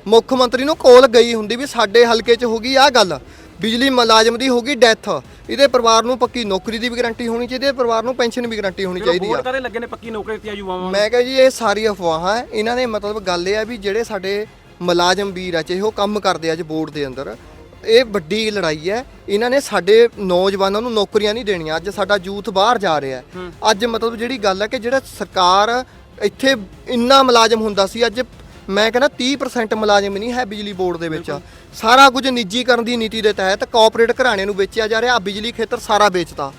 ਮੁੱਖ ਮੰਤਰੀ ਨੂੰ ਕੋਲ ਗਈ ਹੁੰਦੀ ਵੀ ਸਾਡੇ ਹਲਕੇ 'ਚ ਹੋ ਗਈ ਆ ਗੱਲ ਬਿਜਲੀ ਮੁਲਾਜ਼ਮ ਦੀ ਹੋ ਗਈ ਡੈਥ ਇਹਦੇ ਪਰਿਵਾਰ ਨੂੰ ਪੱਕੀ ਨੌਕਰੀ ਦੀ ਵੀ ਗਾਰੰਟੀ ਹੋਣੀ ਚਾਹੀਦੀ ਹੈ ਪਰਿਵਾਰ ਨੂੰ ਪੈਨਸ਼ਨ ਵੀ ਗਾਰੰਟੀ ਹੋਣੀ ਚਾਹੀਦੀ ਆ। ਬੋਰਡ ਕਾਦੇ ਲੱਗੇ ਨੇ ਪੱਕੀ ਨੌਕਰੀ ਦਿੱਤੀਆਂ ਯੁਵਾਵਾਂ ਨੂੰ? ਮੈਂ ਕਿਹਾ ਜੀ ਇਹ ਸਾਰੀ ਅਫਵਾਹਾਂ ਹੈ ਇਹਨਾਂ ਨੇ ਮਤਲਬ ਗੱਲ ਇਹ ਆ ਵੀ ਜਿਹੜੇ ਸਾਡੇ ਮੁਲਾਜ਼ਮ ਵੀਰ ਆ ਚਾਹੇ ਉਹ ਕੰਮ ਕਰਦੇ ਆ ਅੱਜ ਬੋਰਡ ਦੇ ਅੰਦਰ ਇਹ ਵੱਡੀ ਲੜਾਈ ਹੈ। ਇਹਨਾਂ ਨੇ ਸਾਡੇ ਨੌਜਵਾਨਾਂ ਨੂੰ ਨੌਕਰੀਆਂ ਨਹੀਂ ਦੇਣੀਆਂ। ਅੱਜ ਸਾਡਾ ਯੂਥ ਬਾਹਰ ਜਾ ਰਿਹਾ ਹੈ। ਅੱਜ ਮਤਲਬ ਜਿਹੜੀ ਗੱਲ ਹੈ ਕਿ ਜਿਹੜਾ ਸਰਕਾਰ ਇੱਥੇ ਇੰਨਾ ਮੁਲਾਜ਼ਮ ਹੁੰਦਾ ਸੀ ਅੱਜ ਮੈਂ ਕਹਿੰਦਾ 30% ਮੁਲਾਜ਼ਮ ਨਹੀਂ ਹੈ ਬਿਜਲੀ ਬੋਰਡ ਦੇ ਵਿੱਚ। ਸਾਰਾ ਕੁਝ ਨਿੱਜੀਕਰਨ ਦੀ ਨੀਤੀ ਦੇ ਤਹਿਤ ਕਾਰਪੋਰੇਟ ਘਰਾਣੇ ਨੂੰ ਵੇਚਿਆ ਜਾ ਰਿਹਾ। ਆ ਬਿਜਲੀ ਖੇਤਰ ਸਾਰਾ ਵੇਚਤਾ।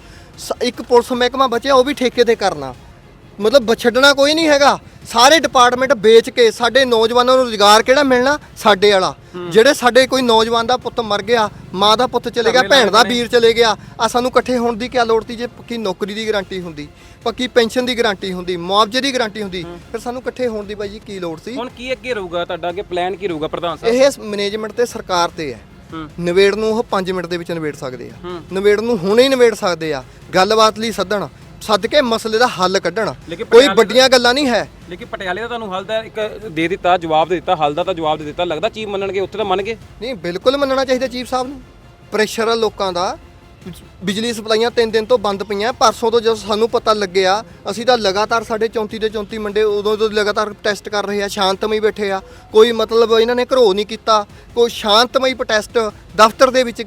ਇੱਕ ਪੁਲਿਸ ਮਹਿਕਮਾ ਬਚਿਆ ਉਹ ਵੀ ਠੇਕੇ ਤੇ ਕਰਨਾ। ਮਤਲਬ ਛੱਡਣਾ ਕੋਈ ਨਹੀਂ ਹੈਗਾ। ਸਾਰੇ ਡਿਪਾਰਟਮੈਂਟ ਵੇਚ ਕੇ ਸਾਡੇ ਨੌਜਵਾਨਾਂ ਨੂੰ ਰੁਜ਼ਗਾਰ ਕਿਹੜਾ ਮਿਲਣਾ? ਸਾਡੇ ਵਾਲਾ। ਜਿਹੜੇ ਸਾਡੇ ਕੋਈ ਨੌਜਵਾਨ ਦਾ ਪੁੱਤ ਮਰ ਗਿਆ ਮਾਂ ਦਾ ਪੁੱਤ ਚਲੇ ਗਿਆ ਭੈਣ ਦਾ ਵੀਰ ਚਲੇ ਗਿਆ ਆ ਸਾਨੂੰ ਇਕੱਠੇ ਹੋਣ ਦੀ ਕੀ ਲੋੜ ਸੀ ਜੇ ਪੱਕੀ ਨੌਕਰੀ ਦੀ ਗਾਰੰਟੀ ਹੁੰਦੀ ਪੱਕੀ ਪੈਨਸ਼ਨ ਦੀ ਗਾਰੰਟੀ ਹੁੰਦੀ ਮੁਆਵਜ਼ੇ ਦੀ ਗਾਰੰਟੀ ਹੁੰਦੀ। ਫਿਰ ਸਾਨੂੰ ਇਕੱਠੇ ਹੋਣ ਦੀ ਬਾਈ ਜੀ ਕੀ ਲੋੜ ਸੀ? ਹੁਣ ਕੀ ਅੱਗੇ ਰਹੂਗਾ ਤੁਹਾਡਾ ਅੱਗੇ ਪਲਾਨ ਕੀ ਰਹੂਗਾ ਪ੍ਰਧਾਨ ਸਾਹਿਬ? ਇਹ ਮੈਨੇਜਮੈਂਟ ਤੇ ਸਰਕਾਰ ਤੇ ਹੈ। ਨਵੇੜ ਨੂੰ ਉਹ 5 ਮਿੰਟ ਦੇ ਵਿੱਚ ਨਵੇੜ ਸਕਦੇ ਆ। ਨਵੇੜ ਨੂੰ ਹੁਣੇ ਹੀ ਨਵੇੜ ਸਕਦੇ ਆ। ਗੱਲਬਾਤ ਲਈ ਸੱਦਣ। ਸੱਦ ਕੇ ਮਸਲੇ ਦਾ ਹੱਲ ਕੱਢਣ। ਲੇਕਿਨ ਕੋਈ ਪਟਿਆਲੇ ਵੱਡੀਆਂ ਗੱਲਾਂ ਨਹੀਂ ਹੈ। ਲੇਕਿਨ ਪਟਿਆਲੇ ਦਾ ਤੁਹਾਨੂੰ ਹੱਲ ਦਾ ਇੱਕ ਦੇ ਦਿੱਤਾ ਜਵਾਬ ਦੇ ਦਿੱਤਾ ਹੱਲ ਦਾ ਤਾਂ ਜਵਾਬ ਦੇ ਦਿੱਤਾ। ਲੱਗਦਾ ਚੀਫ ਮੰਨਣਗੇ ਉੱਥੇ ਤਾਂ ਮੰਨ ਗਏ ਨਹੀਂ ਬਿਲਕੁਲ ਮੰਨਣਾ ਚਾਹੀਦਾ ਚੀਫ ਸਾਹਿਬ ਨੂੰ। ਪ੍ਰੈਸ਼ਰ ਆ ਲੋਕਾਂ ਦਾ। ਬਿਜਲੀ ਸਪਲਾਈਆਂ ਤਿੰਨ ਦਿਨ ਤੋਂ ਬੰਦ ਪਈਆਂ। ਪਰਸੋਂ ਤੋਂ ਜਦੋਂ ਸਾਨੂੰ ਪਤਾ ਲੱਗਿਆ ਅਸੀਂ ਤਾਂ ਲਗਾਤਾਰ ਸਾਡੇ 34 ਤੇ 34 ਮੰਡੇ ਉਦੋਂ ਤੋਂ ਲਗਾਤਾਰ ਟੈਸਟ ਕਰ ਰਹੇ ਆ ਸ਼ਾਂਤਮਈ ਬੈਠੇ ਆ। ਕੋਈ ਮਤਲਬ ਇਹਨਾਂ ਨੇ ਘਰੋ ਨਹੀਂ ਕੀਤਾ। ਕੋਈ ਸ਼ਾਂਤਮਈ ਪ੍ਰੋਟੈਸਟ ਦਫ਼ਤਰ ਦੇ ਵਿੱਚ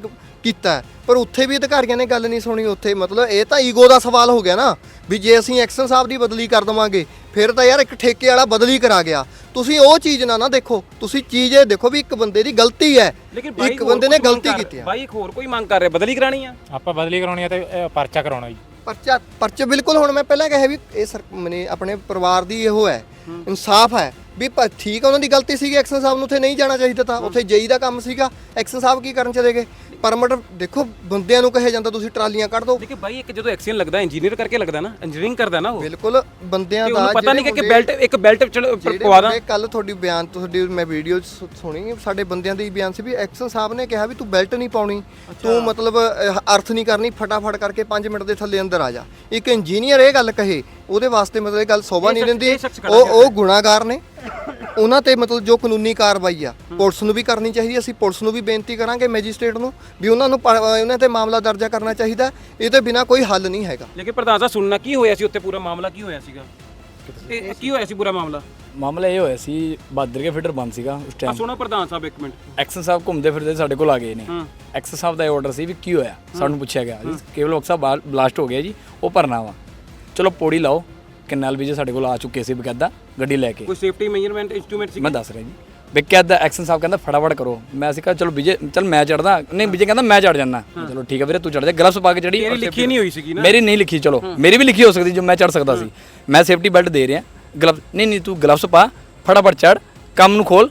ਕੀਤਾ। ਪਰ ਉੱਥੇ ਵੀ ਅਧਿਕਾਰੀਆਂ ਨੇ ਗੱਲ ਨਹੀਂ ਸੁਣੀ ਉੱਥੇ। ਮਤਲਬ ਇਹ ਤਾਂ ਈਗੋ ਦਾ ਸਵਾਲ ਹੋ ਗਿਆ ਨਾ ਵੀ ਜੇ ਅਸੀਂ ਐਕਸ਼ਨ ਸਾਹਿਬ ਦੀ ਬਦਲੀ ਕਰ ਦਵਾਂਗੇ ਫਿਰ ਤਾਂ ਯਾਰ ਇੱਕ ਠੇਕੇ ਵਾਲਾ ਬਦਲੀ ਕਰਾ ਗਿਆ। ਤੁਸੀਂ ਉਹ ਚੀਜ਼ ਨਾ ਨਾ ਦੇਖੋ। ਤੁਸੀਂ ਚੀਜ਼ ਇਹ ਦੇਖੋ ਵੀ ਇੱਕ ਬੰਦੇ ਦੀ ਗਲਤੀ ਹੈ। ਲੇਕਿਨ ਬਾਈ ਇੱਕ ਹੋਰ ਬੰਦੇ ਨੇ ਮੰਗ ਗਲਤੀ ਕਰ- ਕੀਤੀ ਹੈ ਬਾਈ ਇੱਕ ਹੋਰ ਕੋਈ ਮੰਗ ਕਰ ਰਿਹਾ ਬਦਲੀ ਕਰਾਣੀ ਆ? ਆਪਾਂ ਬਦਲੀ ਕਰਾਉਣੀ ਆ ਤੇ ਪਰਚਾ ਕਰਾਉਣਾ ਜੀ। ਪਰਚਾ ਪਰਚੇ ਬਿਲਕੁਲ ਹੁਣ ਮੈਂ ਪਹਿਲਾਂ ਕਿਹਾ ਵੀ ਇਹ ਸਰ ਮਨੇ ਆਪਣੇ ਪਰਿਵਾਰ ਦੀ ਇਹੋ ਹੈ। ਇਨਸਾਫ ਹੈ। ਵੀ ਪ- ਠੀਕ ਹੈ ਉਹਨਾਂ ਦੀ ਗਲਤੀ ਸੀਗੀ ਐਕਸ਼ਨ ਸਾਹਿਬ ਨੂੰ ਉੱਥੇ ਨਹੀਂ ਜਾਣਾ ਚਾਹੀਦਾ ਤਾਂ ਉੱਥੇ ਜੇਈ ਦਾ ਕੰਮ ਸੀਗਾ। ਐਕਸ਼ਨ ਸਾਹਿਬ ਕੀ ਕਰਨ ਚਲੇ ਗਏ? ਪਰਮਿਟ ਦੇਖੋ ਬੰਦਿਆਂ ਨੂੰ ਕਹੇ ਜਾਂਦਾ ਤੁਸੀਂ ਟਰਾਲੀਆਂ ਕੱਢ ਦਿਓ ਲੇਕਿਨ ਬਾਈ ਇੱਕ ਜਦੋਂ ਐਕਸੀਡੈਂਟ ਲੱਗਦਾ ਇੰਜੀਨੀਅਰ ਕਰਕੇ ਲੱਗਦਾ ਨਾ ਇੰਜੀਨੀਅਰਿੰਗ ਕਰਦਾ ਨਾ ਉਹ। ਬਿਲਕੁਲ ਬੰਦਿਆਂ ਤੇ ਦਾ ਉਹਨੂੰ ਪਤਾ ਨਹੀਂ ਕਿ ਜਿਹੜੇ ਬੈਲਟ ਇੱਕ ਬੈਲਟ ਪਵਾ ਦਾਂ। ਕੱਲ ਤੁਹਾਡੀ ਬਿਆਨ ਤੁਹਾਡੀ ਮੈਂ ਵੀਡੀਓ ਸੁਣੀ ਸਾਡੇ ਬੰਦਿਆਂ ਦੇ ਬਿਆਨ ਸੀ ਵੀ ਐਕਸ਼ਨ ਸਾਹਿਬ ਨੇ ਕਿਹਾ ਵੀ ਤੂੰ ਬੈਲਟ ਨਹੀਂ ਪਾਉਣੀ ਤੂੰ ਮਤਲਬ ਅਹ, ਅਰਥ ਨਹੀਂ ਕਰਨੀ ਫਟਾਫਟ ਕਰਕੇ 5 ਮਿੰਟ ਦੇ ਥੱਲੇ ਅੰਦਰ ਆ ਜਾ। ਇੱਕ ਇੰਜੀਨੀਅਰ ਇਹ ਗੱਲ ਕਹੇ ਉਹਦੇ ਵਾਸਤੇ ਮਤਲਬ ਇਹ ਗੱਲ ਸੋਭਾ ਨਹੀਂ ਦਿੰਦੀ ਇਹ ਸ਼ਖਸ ਖੜਾ ਉਹ ਉਹ ਗੁਨਾਹਗਾਰ ਨੇ। ਉਹਨਾਂ ਤੇ ਮਤਲਬ ਜੋ ਕਾਨੂੰਨੀ ਕਾਰਵਾਈ ਆ ਪੁਲਿਸ ਨੂੰ ਵੀ ਕਰਨੀ ਚਾਹੀਦੀ ਅਸੀਂ ਪੁਲਿਸ ਨੂੰ ਵੀ ਬੇਨਤੀ ਕਰਾਂਗੇ ਮੈਜਿਸਟ੍ਰੇਟ ਨੂੰ ਵੀ ਉਹਨਾਂ ਨੂੰ ਪ- ਉਹਨਾਂ ਤੇ ਮਾਮਲਾ ਦਰਜਾ ਕਰਨਾ ਚਾਹੀਦਾ। ਇਹ ਤੋਂ ਬਿਨਾ ਕੋਈ ਹੱਲ ਨਹੀਂ ਹੈਗਾ। ਲੇਕਿਨ ਪ੍ਰਧਾਨ ਸਾਹਿਬ ਸੁਣਨਾ ਕੀ ਹੋਇਆ ਸੀ ਉੱਥੇ? ਪੂਰਾ ਮਾਮਲਾ ਕੀ ਹੋਇਆ ਸੀਗਾ? ਇਹ ਕੀ ਹੋਇਆ ਸੀ ਪੂਰਾ ਮਾਮਲਾ? ਮਾਮਲਾ ਇਹ ਹੋਇਆ ਸੀ ਬਾਦਰ ਕੇ ਫਿਟਰ ਬੰਦ ਸੀਗਾ ਉਸ ਆ ਟਾਈਮ ਸੁਣੋ ਪ੍ਰਧਾਨ ਸਾਹਿਬ ਇੱਕ ਮਿੰਟ। ਐਕਸ਼ਨ ਸਾਹਿਬ ਘੁੰਮਦੇ ਫਿਰਦੇ ਸਾਡੇ ਕੋਲ ਆ ਗਏ ਨੇ। ਹਾਂ। ਐਕਸ਼ਨ ਸਾਹਿਬ ਦਾ ਆਰਡਰ ਸੀ ਵੀ ਕੀ ਹੋਇਆ? ਸਾਨੂੰ ਪੁੱਛਿਆ ਗਿਆ। ਜੀ ਕੇਵਲ ਸਾਹਿਬ ਬਲਾਸਟ ਹੋ ਗਿਆ ਜੀ ਉਹ ਭਰਨਾ ਵਾ। ਚਲੋ ਪੌੜੀ ਲਾਓ। ਕਿੰਨਾਲ ਵੀ ਜੇ ਸਾਡੇ ਕੋਲ ਆ ਚੁੱਕੇ ਸੀ ਬਕਾਇਦਾ ਗੱਡੀ ਲੈ ਕੇ। ਕੋਈ ਸੇਫਟੀ ਮੈਜਰਮੈਂਟ ਇੰਸਟਰੂਮੈਂਟ ਸੀ ਮੈਂ ਦੱਸ ਰਿਹਾ ਜੀ। ਬਕਾਇਦਾ ਐਕਸ਼ਨ ਸਾਹਿਬ ਕਹਿੰਦਾ ਫਟਾਫਟ ਕਰੋ। ਮੈਂ ਅਸੀਂ ਕਿਹਾ ਚਲੋ ਵਿਜੇ ਚਲ ਮੈਂ ਚੜਦਾ ਨਹੀਂ ਵਿਜੇ ਕਹਿੰਦਾ ਮੈਂ ਚੜ ਜਾਣਾ ਚਲੋ ਠੀਕ ਹੈ ਵੀਰੇ ਤੂੰ ਚੜ ਜਾ। ਗਲਵਸ ਪਾ ਕੇ ਚੜੀ ਤੇਰੀ ਲਿਖੀ ਨਹੀਂ ਹੋਈ ਸੀਗੀ ਨਾ। ਮੇਰੀ ਨਹੀਂ ਲਿਖੀ ਚਲੋ। ਮੇਰੀ ਵੀ ਲਿਖੀ ਹੋ ਸਕਦੀ ਜੋ ਮੈਂ ਚੜ ਸਕਦਾ ਸੀ। ਮੈਂ ਸੇਫਟੀ ਬੈਲਟ ਦੇ ਰਿਹਾ। ਗਲਵ ਨਹੀਂ ਨਹੀਂ ਤੂੰ ਗਲਵਸ ਪਾ ਫਟਾਫਟ ਚੜ ਕੰਮ ਨੂੰ ਖੋਲ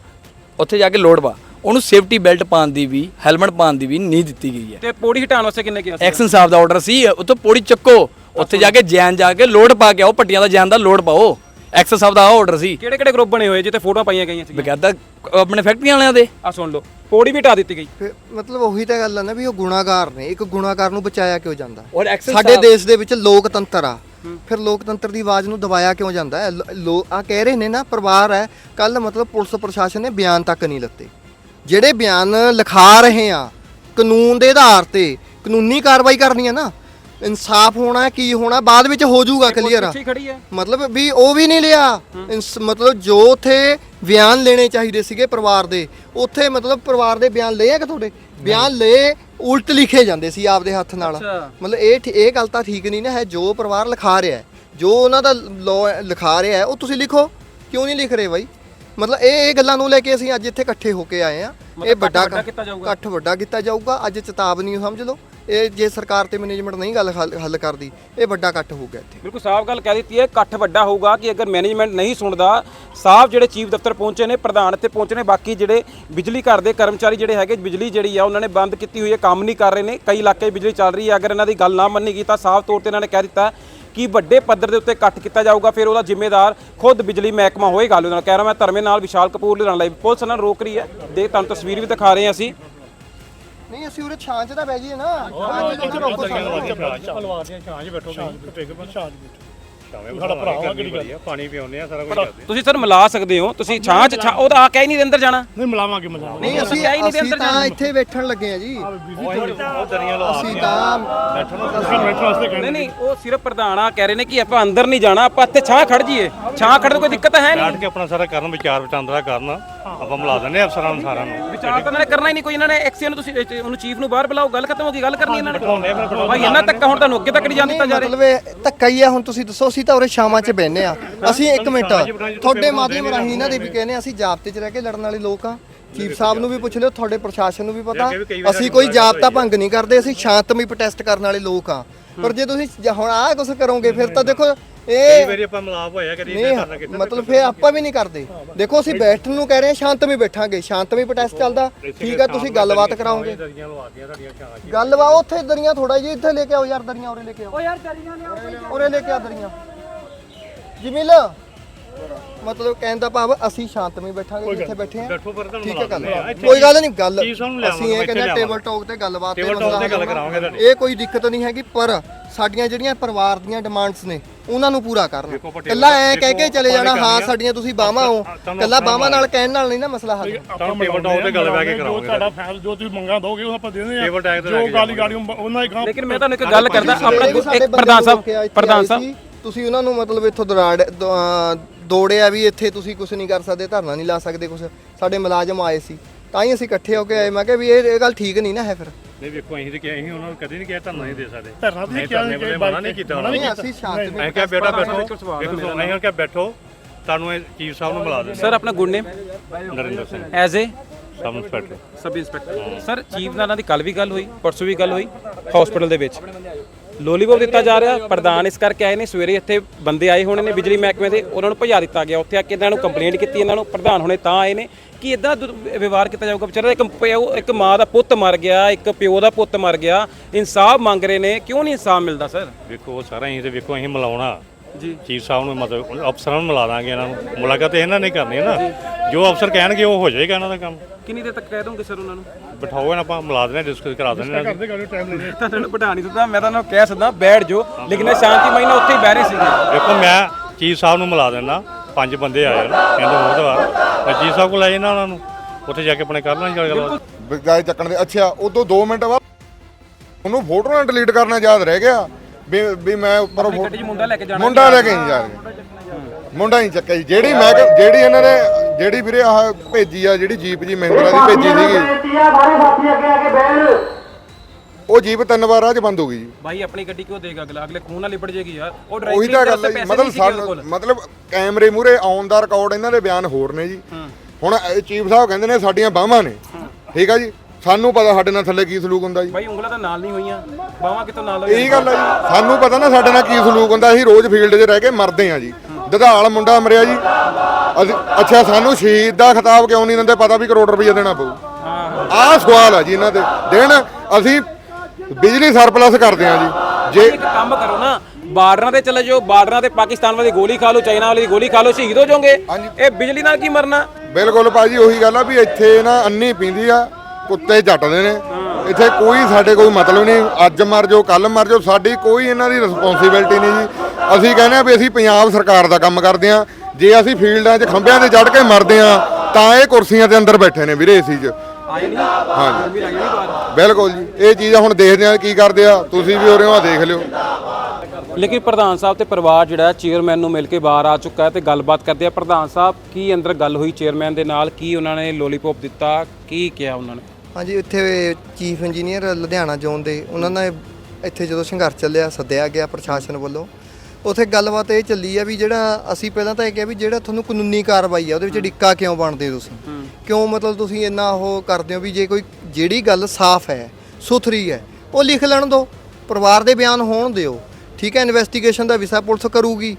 ਉੱਥੇ ਜਾ ਕੇ ਲੋਡ ਪਾ। ਉਹਨੂੰ ਸੇਫਟੀ ਬੈਲਟ ਪਾਉਣ ਦੀ ਵੀ ਹੈਲਮਟ ਪਾਉਣ ਦੀ ਵੀ ਨਹੀਂ ਦਿੱਤੀ ਗਈ ਹੈ। ਤੇ ਪੌੜੀ ਹਟਾਉਣ ਵਾਸਤੇ ਕਿੰਨੇ ਕਿਹਾ ਸੀ? ਐਕਸ਼ਨ ਸਾਹਿਬ ਦਾ ਆਰਡਰ ਸੀ ਉੱਥੋਂ ਪੌੜੀ ਚੱਕੋ। ਉੱਥੇ ਜਾ ਕੇ ਜੈਨ ਜਾ ਕੇ ਲੋਡ ਪਾ ਕੇ ਆਓ ਪੱਟੀਆਂ ਦਾ ਜੈਨ ਦਾ ਲੋਡ ਪਾਓ। ਐਕਸ਼ਨ ਸਾਹਿਬ ਦਾ ਆਰਡਰ ਸੀ। ਕਿਹੜੇ ਕਿਹੜੇ ਗਰੁੱਪ ਬਣੇ ਹੋਏ ਜਿੱਥੇ ਫੋਟੋਆਂ ਪਾਈਆਂ ਗਈਆਂ ਸੀ ਬਕਾਇਦਾ ਆਪਣੇ ਫੈਕਟਰੀਆਂ ਵਾਲਿਆਂ ਦੇ। ਆ ਸੁਣ ਲਓ ਪੌੜੀ ਵੀ ਹਟਾ ਦਿੱਤੀ ਗਈ। ਫਿਰ ਮਤਲਬ ਉਹੀ ਤਾਂ ਗੱਲ ਆ ਨਾ ਵੀ ਉਹ ਗੁਨਾਹਗਾਰ ਨੇ ਇੱਕ ਗੁਨਾਹਗਾਰ ਨੂੰ ਬਚਾਇਆ ਕਿਉਂ ਜਾਂਦਾ? ਔਰ ਐਕਸ਼ਨ ਸਾਡੇ ਦੇਸ਼ ਦੇ ਵਿੱਚ ਲੋਕਤੰਤਰ ਆ। ਫਿਰ ਲੋਕਤੰਤਰ ਦੀ ਆਵਾਜ਼ ਨੂੰ ਦਬਾਇਆ ਕਿਉਂ ਜਾਂਦਾ? ਹੈ ਲੋ ਆ ਕਹਿ ਰਹੇ ਨੇ ਨਾ ਪਰਿਵਾਰ ਹੈ ਕੱਲ ਮਤਲਬ ਪੁਲਿਸ ਪ੍ਰਸ਼ਾਸਨ ਨੇ ਬਿਆਨ ਤੱਕ ਨਹੀਂ ਲੱਤੇ। ਜਿਹੜੇ ਬਿਆਨ ਲਿਖਾ ਰਹੇ ਆ ਕਾਨੂੰਨ ਦੇ ਆਧਾਰ ਤੇ ਕਾਨੂੰਨੀ ਕਾਰਵਾਈ ਕਰਨੀ ਹੈ ਨਾ ਇਨਸਾਫ ਹੋਣਾ ਕੀ ਹੋਣਾ ਬਾਅਦ ਵਿੱਚ ਹੋ ਜਾਊਗਾ ਕਲੀਅਰ ਖੜੀ ਹੈ। ਮਤਲਬ ਵੀ ਉਹ ਵੀ ਨਹੀਂ ਲਿਆ। ਇਨਸ- ਮਤਲਬ ਜੋ ਉਥੇ ਬਿਆਨ ਲੈਣੇ ਚਾਹੀਦੇ ਸੀਗੇ ਪਰਿਵਾਰ ਦੇ ਉੱਥੇ ਮਤਲਬ ਪਰਿਵਾਰ ਦੇ ਬਿਆਨ ਲਏ ਆ ਕਿ ਤੁਹਾਡੇ? ਬਿਆਨ ਲਏ ਉਲਟ ਲਿਖੇ ਜਾਂਦੇ ਸੀ ਆਪਦੇ ਹੱਥ ਨਾਲ। ਅੱਛਾ। ਮਤਲਬ ਇਹ ਠੀ- ਇਹ ਗੱਲ ਤਾਂ ਠੀਕ ਨਹੀਂ ਨਾ ਹੈ ਜੋ ਪਰਿਵਾਰ ਲਿਖਾ ਰਿਹਾ ਹੈ ਜੋ ਉਹਨਾਂ ਦਾ law ਲਿਖਾ ਰਿਹਾ ਹੈ ਉਹ ਤੁਸੀਂ ਲਿਖੋ। ਕਿਉਂ ਨਹੀਂ ਲਿਖ ਰਹੇ ਬਾਈ? ਮਤਲਬ ਇਹ ਇਹ ਗੱਲਾਂ ਨੂੰ ਲੈ ਕੇ ਅਸੀਂ ਅੱਜ ਇੱਥੇ ਇਕੱਠੇ ਹੋ ਕੇ ਆਏ ਆ ਇਹ ਇਕੱਠ ਵੱਡਾ। ਇਕੱਠ ਵੱਡਾ ਕੀਤਾ ਜਾਊਗਾ। ਅੱਜ ਚੇਤਾਵਨੀ ਸਮਝ ਲਓ। ਇਹ ਜੇ ਸਰਕਾਰ ਤੇ ਮੈਨੇਜਮੈਂਟ ਨਹੀਂ ਗੱਲ ਹੱਲ ਕਰਦੀ ਇਹ ਵੱਡਾ ਕੱਟ ਹੋਊਗਾ ਇੱਥੇ। ਬਿਲਕੁਲ ਸਾਫ਼ ਗੱਲ ਕਹਿ ਦਿੱਤੀ ਹੈ ਇਕੱਠ ਵੱਡਾ ਹੋਊਗਾ ਕਿ ਅਗਰ ਮੈਨੇਜਮੈਂਟ ਨਹੀਂ ਸੁਣਦਾ ਸਾਫ਼ ਜਿਹੜੇ ਚੀਫ ਦਫ਼ਤਰ ਪਹੁੰਚੇ ਨੇ ਪ੍ਰਧਾਨ ਇੱਥੇ ਪਹੁੰਚੇ ਨੇ ਬਾਕੀ ਜਿਹੜੇ ਬਿਜਲੀ ਘਰ ਦੇ ਕਰਮਚਾਰੀ ਜਿਹੜੇ ਹੈਗੇ ਬਿਜਲੀ ਜਿਹੜੀ ਆ ਉਹਨਾਂ ਨੇ ਬੰਦ ਕੀਤੀ ਹੋਈ ਹੈ ਕੰਮ ਨਹੀਂ ਕਰ ਰਹੇ ਨੇ ਕਈ ਇਲਾਕੇ ਬਿਜਲੀ ਚੱਲ ਰਹੀ ਹੈ। ਅਗਰ ਇਹਨਾਂ ਦੀ ਗੱਲ ਨਾ ਮੰਨੀ ਗਈ ਤਾਂ ਸਾਫ਼ ਤੌਰ ਤੇ ਇਹਨਾਂ ਨੇ ਕਹਿ ਦਿੱਤਾ ਕਿ ਵੱਡੇ ਪੱਧਰ ਦੇ ਉੱਤੇ ਇਕੱਠ ਕੀਤਾ ਜਾਊਗਾ ਫਿਰ ਉਹਦਾ ਜ਼ਿੰਮੇਦਾਰ ਖੁਦ ਬਿਜਲੀ ਮਹਿਕਮਾ ਹੋਏਗਾ ਲੁਧਿਆਣਾ ਕਹਿ ਰਿਹਾ ਮੈਂ ਧਰਮੇ ਨਾਲ ਵਿਸ਼ਾਲ ਕਪੂਰ ਲੁਧਿਆਣਾ ਲਾਈਵ ਪੁਲਿਸ ਨਾਲ ਰੋਕ ਰਹੀ ਹੈ ਦੇ ਤੁਹਾਨੂੰ ਤਸਵੀਰ ਵੀ ਦਿਖਾ ਰਹੇ ਹਾਂ ਅਸੀਂ ਨਹੀਂ ਅਸੀਂ ਉਰੇ ਛਾਂ 'ਚ ਤਾਂ ਬਹਿ ਜਾਈਏ ਨਾ ਛਾਂ 'ਚ ਤਾਂ ਰੋਕੋ ਸਾਨੂੰ। ਸਾਡਾ ਭਰਾ ਵਾ ਕਿਹੜੀ ਗੱਲ? ਆ ਪਾਣੀ ਪਿਆਉਂਦੇ ਆ ਸਾਰਾ ਕੁਝ ਕਰਦੇ ਤੁਸੀਂ ਸਰ ਮਿਲਾ ਸਕਦੇ ਹੋ ਤੁਸੀਂ ਛਾਂ 'ਚ ਛਾਂ ਉਹ ਤਾਂ ਆ ਕਹਿ ਹੀ ਨਹੀਂ ਦੇ ਅੰਦਰ ਜਾਣਾ। ਨਹੀਂ ਮਿਲਾਵਾਂਗੇ ਮਿਲਾਵਾਂਗੇ। ਨਹੀਂ ਅਸੀਂ ਹੀ ਨਹੀਂ ਦੇ ਅਸੀਂ ਅੰਦਰ ਤਾਂ ਇੱਥੇ ਬੈਠਣ ਲੱਗੇ ਆ ਜੀ। ਉਹ ਦਰੀਆਂ ਲਵਾ ਅਸੀਂ ਤਾਂ ਬੈਠਣ ਬੈਠਣ ਵਾਸਤੇ ਨਹੀਂ। ਨਹੀਂ ਉਹ ਸਿਰਫ ਪ੍ਰਧਾਨ ਆ ਕਹਿ ਰਹੇ ਨੇ ਕਿ ਆਪਾਂ ਅੰਦਰ ਨਹੀਂ ਜਾਣਾ ਆਪਾਂ ਇੱਥੇ ਛਾਂ ਖੜ ਜੀਏ ਛਾਂ ਖੜਨ ਕੋਈ ਦਿੱਕਤ ਹੈ ਨਹੀਂ। ਬੈਠ ਕੇ ਆਪਣਾ ਸਾਰਾ ਕਰਨ ਵਿਚਾਰ ਵਟਾਂਦਰਾ ਕਰਨ ਆਪਾਂ ਮਿਲਾ ਦਿੰਦੇ ਆ ਅਫਸਰਾਂ ਨੂੰ ਸਾਰਿਆਂ ਨੂੰ। ਵਿਚਾਰ ਤਾਂ ਇਹਨਾਂ ਨੇ ਕਰਨਾ ਹੀ ਨਹੀਂ ਕੋਈ ਇਹਨਾਂ ਨੇ ਐਕਸੀਅਨ ਨੂੰ ਤੁਸੀਂ ਇਹ- ਉਹਨੂੰ ਚੀਫ ਨੂੰ ਬਾਹਰ ਬੁਲਾਓ ਗੱਲ ਖਤਮ ਹੋ ਗਈ ਗੱਲ ਕਰਨੀ ਇਹਨਾਂ ਨੇ। ਭਾਈ ਇਹਨਾਂ ਤੱਕ ਹੁਣ ਤੁਹਾਨੂੰ ਅੱਗੇ ਤੱਕ ਨਹੀਂ ਜਾਣ ਦਿੱਤਾ ਜਾ ਰਿਹਾ। ਮਤਲਬ ਇਹ ਧੱਕਾ ਹੀ ਆ ਹੁਣ ਤੁਸੀਂ ਦੱਸੋ ਅਸੀਂ ਤਾਂ ਉਰੇ ਸ਼ਾਮਾਂ 'ਚ ਬਹਿੰਦੇ ਆ ਅਸੀਂ ਇੱਕ ਮਿੰਟ ਤੁਹਾਡੇ ਮਾਧਿਅਮ ਰਾਹੀਂ ਇਹਨਾਂ ਦੇ ਵੀ ਕਹਿੰਦੇ ਆ, ਅਸੀਂ ਜਾਬਤੇ 'ਚ ਰਹਿ ਕੇ ਲੜਨ ਵਾਲੇ ਲੋਕ ਆ ਚੀਫ ਸਾਹਿਬ ਨੂੰ ਵੀ ਪੁੱਛ ਲਿਓ ਤੁਹਾਡੇ ਪ੍ਰਸ਼ਾਸਨ ਨੂੰ ਵੀ ਪਤਾ। ਅਸੀਂ ਕੋਈ ਜਾਬਤਾ ਭੰਗ ਨਹੀਂ ਕਰਦੇ ਅਸੀਂ ਸ਼ਾਂਤਮਈ ਪ੍ਰੋਟੈਸਟ ਕਰਨ ਵਾਲੇ ਲੋਕ ਆ ਪਰ ਜੇ ਤੁਸੀਂ ਜ- ਹੁਣ ਆਹ ਕੁਝ ਕਰੋਗੇ ਫਿਰ ਤਾਂ ਦੇਖੋ ਕਈ ਇਹ ਵਾਰੀ ਆਪਾਂ ਮਿਲਾਪ ਹੋਇਆ ਕਦੀ ਇੱਦਾਂ ਕਰਨਾ ਨਹੀਂ ਕਿਤੇ ਮਤਲਬ ਫੇਰ ਆਪਾਂ ਵੀ ਨਹੀਂ ਕਰਦੇ। ਦੇਖੋ ਅਸੀਂ ਬੈਠਣ ਨੂੰ ਕਹਿ ਰਹੇ ਹਾਂ ਸ਼ਾਂਤਮਈ ਬੈਠਾਂਗੇ ਸ਼ਾਂਤਮਈ ਪ੍ਰੋਟੈਸਟ ਚੱਲਦਾ। ਠੀਕ ਹੈ ਤੁਸੀਂ ਗੱਲਬਾਤ ਕਰਾਓਗੇ। ਦਰੀਆਂ ਲਵਾਤੀਆਂ ਤੁਹਾਡੀਆਂ 'ਚ ਗੱਲਬਾਤ ਉੱਥੇ ਦਰੀਆਂ ਥੋੜਾ ਜੀ ਇੱਥੇ ਲੈ ਕੇ ਆਓ ਯਾਰ ਦਰੀਆਂ ਉਰੇ ਲੈ ਕੇ ਆਓ। ਓ ਯਾਰ ਦਰੀਆਂ ਲਿਆਓ ਉਰੇ ਲੈ ਕੇ ਆ ਦਰੀਆਂ। ਜਮੀਲ ਮਤਲਬ ਕਹਿਣ ਦਾ ਭਾਵ ਅਸੀਂ ਸ਼ਾਂਤਮਈ ਬੈਠਾਂਗੇ ਜਿੱਥੇ ਬੈਠੇ ਆ ਬੈਠੋ ਪਰ ਤੁਹਾਨੂੰ ਠੀਕ ਹੈ ਗੱਲ। ਕੋਈ ਗੱਲ ਨਹੀਂ ਗੱਲ ਅਸੀਂ ਇਹ ਕਹਿੰਦੇ ਟੇਬਲ ਟਾਕ ਤੇ ਗੱਲਬਾਤ ਤੇ ਗੱਲ ਕਰਾਵਾਂਗੇ ਤੁਹਾਡੀ। ਇਹ ਕੋਈ ਦਿੱਕਤ ਨਹੀਂ ਹੈਗੀ ਪਰ ਸਾਡੀਆਂ ਜਿਹੜੀਆਂ ਪਰਿਵਾਰ ਦੀਆਂ ਡਿਮਾਂਡਸ ਨੇ ਉਹਨਾਂ ਨੂੰ ਪੂਰਾ ਕਰਨ। ਕੱਲਾ ਐ ਕਹਿ ਕੇ ਚਲੇ ਜਾਣਾ ਹਾਂ ਸਾਡੀਆਂ ਤੁਸੀਂ ਬਾਹਾਂ ਹੋ। ਕੱਲਾ ਬਾਹਾਂ ਨਾਲ ਕਹਿਣ ਨਾਲ ਨਹੀਂ ਨਾ ਮਸਲਾ ਹੱਲ ਤੁਹਾਨੂੰ ਟੇਬਲ ਟਾਕ ਤੇ ਗੱਲ ਬਹਿ ਕੇ ਜੋ ਕਰਾਵਾਂਗੇ ਤੁਹਾਡਾ ਫੈਸਲਾ ਜੋ ਤੁਸੀਂ ਮੰਗਾਂ ਦੋਗੇ ਉਹ ਆਪਾਂ ਦੇ ਦਿੰਦੇ ਆ ਜੋ ਗਾਲੀ। ਗਾੜੀ ਉਹਨਾਂ ਹੀ ਗਾਂ ਲੇਕਿਨ ਮੈਂ ਤੁਹਾਨੂੰ ਇੱਕ ਗੱਲ ਕਰਦਾ ਆਪਣਾ ਇੱਕ ਪ੍ਰਧਾਨ ਸਾਹਿਬ ਪ੍ਰਧਾਨ ਸਾਹਿਬ। ਤੁਸੀਂ ਉਹਨਾਂ ਨੂੰ ਮਤਲਬ ਇੱਥੋਂ ਦੌੜ ਦ- ਅਹ ਦੌੜਿਆ ਵੀ ਇੱਥੇ ਤੁਸੀਂ ਕੁਝ ਨਹੀਂ ਕਰ ਸਕਦੇ ਧਰਨਾ ਨਹੀਂ ਲਾ ਸਕਦੇ ਕੁਝ ਸਾਡੇ ਮੁਲਾਜ਼ਮ ਆਏ ਸੀ ਤਾਂ ਹੀ ਅਸੀਂ ਇਕੱਠੇ ਹੋ ਕੇ ਆਏ। ਮੈਂ ਕਿਹਾ ਵੀ ਇਹ ਇਹ ਗੱਲ ਠੀਕ ਨਹੀਂ ਨਾ ਹੈ ਫਿਰ। ਨਹੀਂ ਵੇਖੋ ਅਸੀਂ ਤੇ ਕਿਹਾ ਅਸੀਂ ਉਹਨਾਂ ਨੂੰ ਕਦੀ ਨਹੀਂ ਕਿਹਾ ਧਰਨਾ ਨਹੀਂ ਦੇ ਸਕਦੇ। ਧਰਨਾ ਤੁਸੀਂ ਨਹੀਂ, ਕਿਹਾ ਨਹੀਂ ਮਨਾ ਨਹੀਂ ਕੀਤਾ ਉਹਨਾਂ ਨੇ ਨਹੀਂ ਅਸੀਂ ਸ਼ਾਂਤਮਈ ਅਸੀਂ ਕਿਹਾ ਬੇਟਾ ਬੈਠੋ। ਸਾਹਿਬ, ਵੇਖੋ ਇੱਕ ਸਵਾਲ ਹੈ ਅਸੀਂ ਕਿਹਾ ਬੈਠੋ। ਤੁਹਾਨੂੰ ਇਹ ਚੀਫ ਸਾਹਿਬ ਨੂੰ ਮਿਲਾ ਦਿੰਦੇ। ਸਰ ਆਪਣਾ good name? Narinder Singh. As a sub inspector. Sub inspector. Sir chief ਨਾਲ ਇਹਨਾਂ ਦੀ ਕੱਲ ਵੀ ਗੱਲ ਹੋਈ ਪਰਸੋਂ ਵੀ ਗੱਲ ਹੋਈ ਹਸਪੀਟਲ ਦੇ ਵਿੱਚ। ਲੋਲੀਪੌਪ ਦਿੱਤਾ ਜਾ ਰਿਹਾ ਪ੍ਰਧਾਨ ਇਸ ਕਰਕੇ ਆਏ ਨੇ, ਸਵੇਰੇ ਇੱਥੇ ਬੰਦੇ ਆਏ ਹੋਣੇ ਨੇ ਬਿਜਲੀ ਮਹਿਕਮੇ ਦੇ, ਉਹਨਾਂ ਨੂੰ ਭਜਾ ਦਿੱਤਾ ਗਿਆ, ਉੱਥੇ ਆ ਕੇ ਇਹਨਾਂ ਨੂੰ ਕੰਪਲੇਂਟ ਕੀਤੀ, ਇਹਨਾਂ ਨੂੰ ਪ੍ਰਧਾਨ ਹੋਣੇ ਤਾਂ ਆਏ ਨੇ। ਕਿ ਇਦਾਂ ਵਿਵਹਾਰ ਕੀਤਾ ਜਾਊਗਾ? ਵਿਚਾਰਾ ਇੱਕ ਪਿਓ, ਇੱਕ ਮਾਂ ਦਾ ਪੁੱਤ ਮਰ ਗਿਆ, ਇੱਕ ਪਿਓ ਦਾ ਪੁੱਤ ਮਰ ਗਿਆ, ਇਨਸਾਫ ਮੰਗ ਰਹੇ ਨੇ, ਕਿਉਂ ਨਹੀਂ ਇਨਸਾਫ ਮਿਲਦਾ, ਸਰ? ਵੇਖੋ ਸਾਰਾ ਅਸੀਂ ਤੇ ਵੇਖੋ, ਅਸੀਂ ਮਿਲਾਉਣਾ। ਜੀ। ਚੀਫ ਸਾਹਿਬ ਨੂੰ ਮਤਲਬ ਅਫਸਰਾਂ ਨੂੰ ਮਿਲਾ ਦਾਂਗੇ ਇਹਨਾਂ ਨੂੰ। ਮੁਲਾਕਾਤ ਇਹਨਾਂ ਨੇ ਕਰਨੀ ਹੈ ਨਾ। ਜੋ ਅਫਸਰ ਕਹਿਣਗੇ ਉਹ ਹੋ ਜਾਏਗਾ ਇਹਨਾਂ ਦਾ ਕੰਮ। ਕਿੰਨੀ ਦੇਰ ਤੱਕ ਕਹਿ ਦੋਗੇ ਸਰ ਉਹਨਾਂ ਨੂੰ? ਬਿਠਾਓ ਇਹਨਾਂ ਆਪਾਂ ਮਿਲਾ ਦਿੰਦੇ ਡਿਸਕਸ ਕਰਾ ਦਿੰਦੇ ਇਹਨਾਂ ਕਰਦੇ ਕਰਦੇ ਟਾਈਮ ਲੈਣੇ ਤਾਂ ਤੁਹਾਨੂੰ ਬਿਠਾ ਨਹੀਂ ਦਿੱਤਾ। ਮੈਂ ਤਾਂ ਉਹਨਾਂ ਨੂੰ ਕਹਿ ਸਕਦਾ ਬੈਠ ਜਾਓ। ਲੇਕਿਨ ਇਹ ਸ਼ਾਂਤੀ ਮਹੀਨਾ ਉੱਥੇ ਹੀ ਬਹਿ ਰਹੇ ਸੀਗੇ। ਨੂੰ। ਵੇਖੋ ਮੈਂ ਚੀਫ ਸਾਹਿਬ ਨੂੰ ਮਿਲਾ ਦਿੰਦਾ। ਪੰਜ ਬੰਦੇ ਆਏ ਨੇ ਕਹਿੰਦੇ ਬਹੁਤ ਵਾਰ ਮੈਂ ਚੀਫ ਸਾਹਿਬ ਕੋਲ ਲੈ ਜਾਣਾ ਉਹਨਾਂ ਨੂੰ। ਉੱਥੇ ਜਾ ਕੇ ਆਪਣੇ ਕਰ ਲਾਂਗੇ ਗੱਲ ਬਿਗਾਏ ਚੱਕਣ ਦੇ। ਅੱਛਾ ਉਦੋਂ 2 ਮਿੰਟ ਬਾਅਦ ਉਹਨੂੰ ਫੋਟੋ ਨਾਲ ਡਿਲੀਟ ਕਰਨਾ ਯਾਦ ਰਹਿ ਗਿਆ। ਵੀ ਵੀ ਮੈਂ ਉੱਪਰ ਆਪਣੀ ਗੱਡੀ 'ਚ ਮੁੰਡਾ ਲੈ ਕੇ ਜਾਣਾ ਮੁੰਡਾ ਲੈ ਕੇ ਨਹੀਂ ਜਾ ਰਹੇ। ਮੁੰਡਾ ਨਹੀਂ ਚੱਕਿਆ ਜੀ। ਜਿਹੜੀ ਮੈਂ ਜਿਹੜੀ ਇਹਨਾਂ ਨੇ ਜਿਹੜੀ ਵੀਰੇ ਆਹ ਭੇਜੀ ਆ ਜਿਹੜੀ ਜੀਪ ਜੀ ਮਹਿੰਦਰਾ ਦੀ ਭੇਜੀ ਸੀਗੀ। ਸਾਰੇ ਸਾਥੀ ਅੱਗੇ ਆ ਕੇ ਬਹਿਣ। ਉਹ ਜੀਪ ਤਿੰਨ ਵਾਰ ਰਾਹ 'ਚ ਬੰਦ ਹੋ ਗਈ ਜੀ। ਭਾਈ ਆਪਣੀ ਗੱਡੀ ਕਿਉਂ ਦੇਗਾ ਅਗਲਾ? ਅਗਲੇ ਖੂਨ ਨਾਲ ਲਿਪਟ ਜਾਏਗੀ ਯਾਰ। ਉਹ ਉਹੀ ਡਰਾਈਵਰ ਤਾਂ ਗੱਲ ਹੈ ਜੀ। ਮਤਲਬ ਸਾਨੂੰ ਮਤਲਬ ਕੈਮਰੇ ਮੂਰੇ ਆਉਣ ਦਾ ਰਿਕਾਰਡ ਇਹਨਾਂ ਦੇ ਬਿਆਨ ਹੋਰ ਨੇ ਜੀ। ਹੁਣ ਚੀਫ ਸਾਹਿਬ ਕਹਿੰਦੇ ਨੇ ਸਾਡੀਆਂ ਬਾਹਾਂ ਨੇ। ਠੀਕ ਆ ਜੀ? ਸਾਨੂੰ ਪਤਾ ਸਾਡੇ ਨਾਲ ਥੱਲੇ ਕੀ ਸਲੂਕ ਹੁੰਦਾ ਜੀ। ਭਾਈ ਉਂਗਲਾਂ ਤਾਂ ਨਾਲ ਨਹੀਂ ਹੋਈਆਂ। ਬਾਹਾਂ ਕਿਤੋਂ ਨਾਲ ਇਹੀ ਗੱਲ ਆ ਜੀ। ਸਾਨੂੰ ਪਤਾ ਨਾ ਸਾਡੇ ਨਾਲ ਕੀ ਸਲੂਕ ਹੁੰਦਾ। ਅਸੀਂ ਰੋਜ਼ ਫੀਲਡ 'ਚ ਰਹਿ ਕੇ ਮਰਦੇ ਆ ਜੀ। ਦਧਾਲ ਮੁੰਡਾ ਮਰਿਆ ਜੀ। ਅਸੀਂ ਅੱਛਾ ਸਾਨੂੰ ਸ਼ਹੀਦ ਦਾ ਖਿਤਾਬ ਕਿਉਂ ਨਹੀਂ ਦਿੰਦੇ? ਪਤਾ ਵੀ ਕਰੋੜ ਰੁਪਏ ਦੇਣਾ ਪਊ। ਆਹ ਸਵਾਲ ਆ ਜੀ ਇਹਨਾਂ ਦੇ। ਦੇਣ ਅਸੀਂ ਬਿਜਲੀ ਸਰਪਲਸ ਕਰਦੇ ਆ ਜੀ। ਜੇ ਇੱਕ ਕੰਮ ਕਰੋ ਨਾ। ਬਾਰਡਰਾਂ ਤੇ ਚਲੇ ਜਾਓ। ਬਾਰਡਰਾਂ ਤੇ ਪਾਕਿਸਤਾਨ ਵਾਲੀ ਗੋਲੀ ਖਾ ਲਓ ਚਾਈਨਾ ਵਾਲੀ ਗੋਲੀ ਖਾ ਲਓ ਸ਼ਹੀਦ ਹੋ ਜਾਓਗੇ। ਇਹ ਬਿਜਲੀ ਨਾਲ ਕੀ ਮਰਨਾ? ਬਿਲਕੁਲ ਭਾਜੀ ਉਹੀ ਗੱਲ ਆ ਵੀ ਇੱਥੇ ਨਾ ਅੰਨੀ ਪੀਂਦੀ ਆ। ਕੁੱਤੇ ਜੱਟਦੇ ਨੇ। ਇੱਥੇ ਕੋਈ ਸਾਡੇ ਕੋਈ ਮਤਲਬ ਨਹੀਂ। ਅੱਜ ਮਰ ਜਾਓ ਕੱਲ ਮਰ ਜਾਓ ਸਾਡੀ ਕੋਈ ਇਹਨਾਂ ਦੀ ਰਿਸਪੌਂਸਿਬਿਲਟੀ ਨਹੀਂ ਜੀ। ਅਸੀਂ ਕਹਿੰਦੇ ਆ ਵੀ ਅਸੀਂ ਪੰਜਾਬ ਸਰਕਾਰ ਦਾ ਕੰਮ ਕਰਦੇ ਆ ਜੇ ਅਸੀਂ ਫੀਲਡਾਂ 'ਚ ਖੰਭਿਆਂ ਤੇ ਚੜ੍ਹ ਕੇ ਮਰਦੇ ਆ ਤਾਂ ਇਹ ਕੁਰਸੀਆਂ ਦੇ ਅੰਦਰ ਬੈਠੇ ਨੇ ਵੀਰੇ ਏਸੀ 'ਚ। ਹਾਂਜੀ। ਬਿਲਕੁਲ ਜੀ। ਇਹ ਚੀਜ਼ਾਂ ਹੁਣ ਦੇਖਦੇ ਆ ਕੀ ਕਰਦੇ ਆ। ਤੁਸੀਂ ਵੀ ਹੋ ਰਹੇ ਹੋ ਆ ਦੇਖ ਲਿਓ। ਲੇਕਿਨ ਪ੍ਰਧਾਨ ਸਾਹਿਬ ਤੇ ਪਰਿਵਾਰ ਜਿਹੜਾ ਚੇਅਰਮੈਨ ਨੂੰ ਮਿਲ ਕੇ ਬਾਹਰ ਆ ਚੁੱਕਾ ਹੈ ਤੇ ਗੱਲਬਾਤ ਕਰਦੇ ਆ। ਪ੍ਰਧਾਨ ਸਾਹਿਬ ਕੀ ਅੰਦਰ ਗੱਲ ਹੋਈ ਚੇਅਰਮੈਨ ਦੇ ਨਾਲ? ਕੀ ਉਹਨਾਂ ਨੇ ਲੋਲੀਪੌਪ ਦਿੱਤਾ? ਕੀ ਕਿਹਾ ਉਹਨਾਂ ਨੇ? ਹਾਂਜੀ ਇੱਥੇ ਚੀਫ ਇੰਜੀਨੀਅਰ ਲੁਧਿਆਣਾ ਜ਼ੋਨ ਦੇ ਉਹਨਾਂ ਨੇ ਇੱਥੇ ਜਦੋਂ ਸੰਘਰਸ਼ ਚੱਲਿਆ ਸੱਦਿਆ ਗਿਆ ਪ੍ਰਸ਼ਾਸਨ ਵੱਲੋਂ। ਉਥੇ ਗੱਲਬਾਤ ਇਹ ਚੱਲੀ ਆ ਵੀ ਜਿਹੜਾ ਅਸੀਂ ਪਹਿਲਾਂ ਤਾਂ ਇਹ ਕਿਹਾ ਵੀ ਜਿਹੜਾ ਤੁਹਾਨੂੰ ਕਾਨੂੰਨੀ ਕਾਰਵਾਈ ਆ ਉਹਦੇ ਵਿੱਚ ਡਿੱਕਾ ਕਿਉਂ ਬਣਦੇ ਹੋ। ਤੁਸੀਂ ਕਿਉਂ ਮਤਲਬ ਤੁਸੀਂ ਇੰਨਾ ਉਹ ਕਰਦੇ ਹੋ ਵੀ ਜੇ ਕੋਈ ਜਿਹੜੀ ਗੱਲ ਸਾਫ਼ ਹੈ ਸੁਥਰੀ ਹੈ ਉਹ ਲਿਖ ਲੈਣ ਦਿਓ ਪਰਿਵਾਰ ਦੇ ਬਿਆਨ ਹੋਣ ਦਿਓ ਠੀਕ ਹੈ ਇਨਵੈਸਟੀਗੇਸ਼ਨ ਦਾ ਵਿਸ਼ਾ ਪੁਲਿਸ ਕਰੂਗੀ।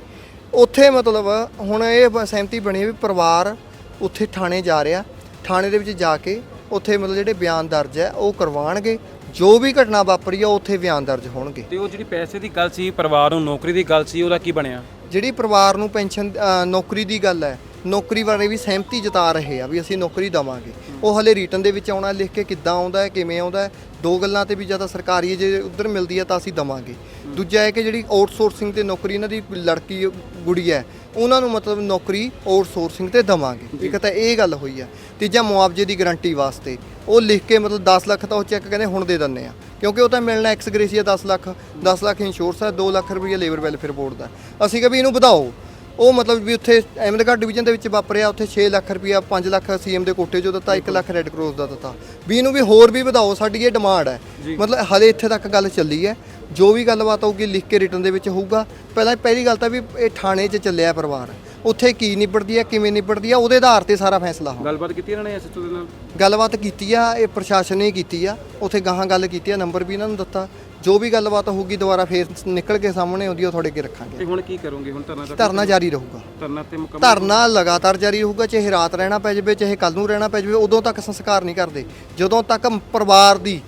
ਉੱਥੇ ਮਤਲਬ ਹੁਣ ਇਹ ਸਹਿਮਤੀ ਬਣੀ ਵੀ ਪਰਿਵਾਰ ਉੱਥੇ ਥਾਣੇ ਜਾ ਰਿਹਾ ਥਾਣੇ ਦੇ ਵਿੱਚ ਜਾ ਕੇ ਉੱਥੇ ਮਤਲਬ ਜਿਹੜੇ ਬਿਆਨ ਦਰਜ ਹੈ ਉਹ ਕਰਵਾਉਣਗੇ। ਜੋ ਵੀ ਘਟਨਾ ਵਾਪਰੀ ਆ ਉੱਥੇ ਬਿਆਨ ਦਰਜ ਹੋਣਗੇ। ਤੇ ਉਹ ਜਿਹੜੀ ਪੈਸੇ ਦੀ ਗੱਲ ਸੀ ਪਰਿਵਾਰ ਨੂੰ ਨੌਕਰੀ ਦੀ ਗੱਲ ਸੀ ਉਹਦਾ ਕੀ ਬਣਿਆ? ਜਿਹੜੀ ਪਰਿਵਾਰ ਨੂੰ ਪੈਨਸ਼ਨ ਅ, ਨੌਕਰੀ ਦੀ ਗੱਲ ਹੈ ਨੌਕਰੀ ਬਾਰੇ ਵੀ ਸਹਿਮਤੀ ਜਤਾ ਰਹੇ ਆ ਵੀ ਅਸੀਂ ਨੌਕਰੀ ਦਵਾਂਗੇ। ਉਹ ਹਲੇ ਰਿਟਨ ਦੇ ਵਿੱਚ ਆਉਣਾ ਲਿਖ ਕੇ ਕਿੱਦਾਂ ਆਉਂਦਾ ਹੈ ਕਿਵੇਂ ਆਉਂਦਾ ਹੈ ਦੋ ਗੱਲਾਂ ਤੇ ਵੀ ਜ਼ਿਆਦਾ ਸਰਕਾਰੀ ਹੈ, ਜੇ ਉਧਰ ਮਿਲਦੀ ਹੈ ਤਾਂ ਅਸੀਂ ਦਵਾਂਗੇ। ਦੂਜਾ ਹੈ ਕਿ ਜਿਹੜੀ ਆਊਟਸੋਰਸਿੰਗ ਤੇ ਨੌਕਰੀ ਇਹਨਾਂ ਦੀ ਲੜਕੀ ਗੁੜੀ ਹੈ ਉਹਨਾਂ ਨੂੰ ਮਤਲਬ ਨੌਕਰੀ ਆਊਟਸੋਰਸਿੰਗ ਤੇ ਦਵਾਂਗੇ। ਇੱਕ ਤਾਂ ਇਹ ਗੱਲ ਹੋਈ ਹੈ ਤੀਜਾ ਮੁਆਵਜ਼ੇ ਦੀ ਗਾਰੰਟੀ ਵਾਸਤੇ। ਉਹ ਲਿਖ ਕੇ ਮਤਲਬ 10 ਲੱਖ ਤਾਂ ਉਹ ਚੈੱਕ ਕਹਿੰਦੇ ਹੁਣ ਦੇ ਦਿੰਨੇ ਆ। ਕਿਉਂਕਿ ਉਹ ਤਾਂ ਮਿਲਣਾ ex gratia 10 lakh 10 lakh insurance ਹੈ 2 ਲੱਖ ਰੁਪਏ ਲੇਬਰ ਵੈਲਫੇਅਰ ਬੋਰਡ ਦਾ। ਅਸੀਂ ਕਿਹਾ ਵੀ ਇਹਨੂੰ ਵਧਾਓ। ਉਹ ਮਤਲਬ ਵੀ ਉੱਥੇ ਅਹਿਮਦਗੜ੍ਹ ਡਿਵੀਜ਼ਨ ਦੇ ਵਿੱਚ ਵਾਪਰਿਆ ਉੱਥੇ 6 ਲੱਖ ਰੁਪਇਆ 5 ਲੱਖ ਸੀਐਮ ਦੇ ਕੋਟੇ 'ਚੋਂ ਦਿੱਤਾ 1 ਲੱਖ ਰੈੱਡ ਕਰਾਸ ਦਾ ਦਿੱਤਾ। ਵੀ ਇਹਨੂੰ ਵੀ ਹੋਰ ਵੀ ਵਧਾਓ ਸਾਡੀ ਇਹ ਡਿਮਾਂਡ ਹੈ। ਮਤਲਬ ਹਲੇ ਇੱਥੇ ਤੱਕ ਗੱਲ ਚੱਲੀ ਹੈ। ਜੋ ਵੀ ਗੱਲਬਾਤ ਹੋਊਗੀ ਲਿਖ ਕੇ ਰਿਟਨ ਦੇ ਵਿੱਚ ਹੋਊਗਾ। ਪਹਿਲਾਂ ਪਹਿਲੀ ਗੱਲ ਤਾਂ ਵੀ ਇਹ ਥਾਣੇ 'ਚ ਚੱਲਿਆ ਪਰਿਵਾਰ। ਉੱਥੇ ਕੀ ਨਿਬੜਦੀ ਹੈ ਕਿਵੇਂ ਨਿਬੜਦੀ ਹੈ ਉਹਦੇ ਆਧਾਰ ਤੇ ਸਾਰਾ ਫੈਸਲਾ ਹੋਊਗਾ ਗੱਲਬਾਤ ਕੀਤੀ ਇਹਨਾਂ ਨੇ ਐਸਐਚਓ ਦੇ ਨਾਲ ਗੱਲਬਾਤ ਕੀਤੀ ਆ ਇਹ ਪ੍ਰਸ਼ਾਸਨ ਨੇ ਕੀਤੀ ਆ। ਉੱਥੇ ਗਾਹਾਂ ਗੱਲ ਕੀਤੀ ਆ ਨੰਬਰ ਵੀ ਇਹਨਾਂ ਨੂੰ ਦਿੱਤਾ। ਜੋ ਵੀ ਗੱਲਬਾਤ ਹੋਊਗੀ ਦੁਬਾਰਾ ਫੇਰ ਨਿਕਲ ਕੇ ਸਾਹਮਣੇ ਆਉਂਦੀ ਆ, ਉਹ ਤੁਹਾਡੇ ਅੱਗੇ ਰੱਖਾਂਗੇ। ਤੇ ਹੁਣ ਕੀ ਕਰੋਗੇ? ਹੁਣ ਧਰਨਾ ਚੱਕ ਧਰਨਾ ਜਾਰੀ ਰਹੂਗਾ। ਧਰਨਾ ਤੇ ਮੁਕੰਮਲ ਧਰਨਾ ਲਗਾਤਾਰ ਜਾਰੀ ਰਹੂਗਾ ਚਾਹੇ ਰਾਤ ਰਹਿਣਾ ਪੈ ਜਾਵੇ ਚਾਹੇ ਕੱਲ ਨੂੰ ਰਹਿਣਾ ਪੈ ਜਾਵੇ ਉਦੋਂ ਤੱਕ ਸੰਸਕਾਰ ਨਹੀਂ ਕਰਦੇ। ਜਦੋਂ ਤੱਕ ਪਰਿਵਾਰ ਦੀ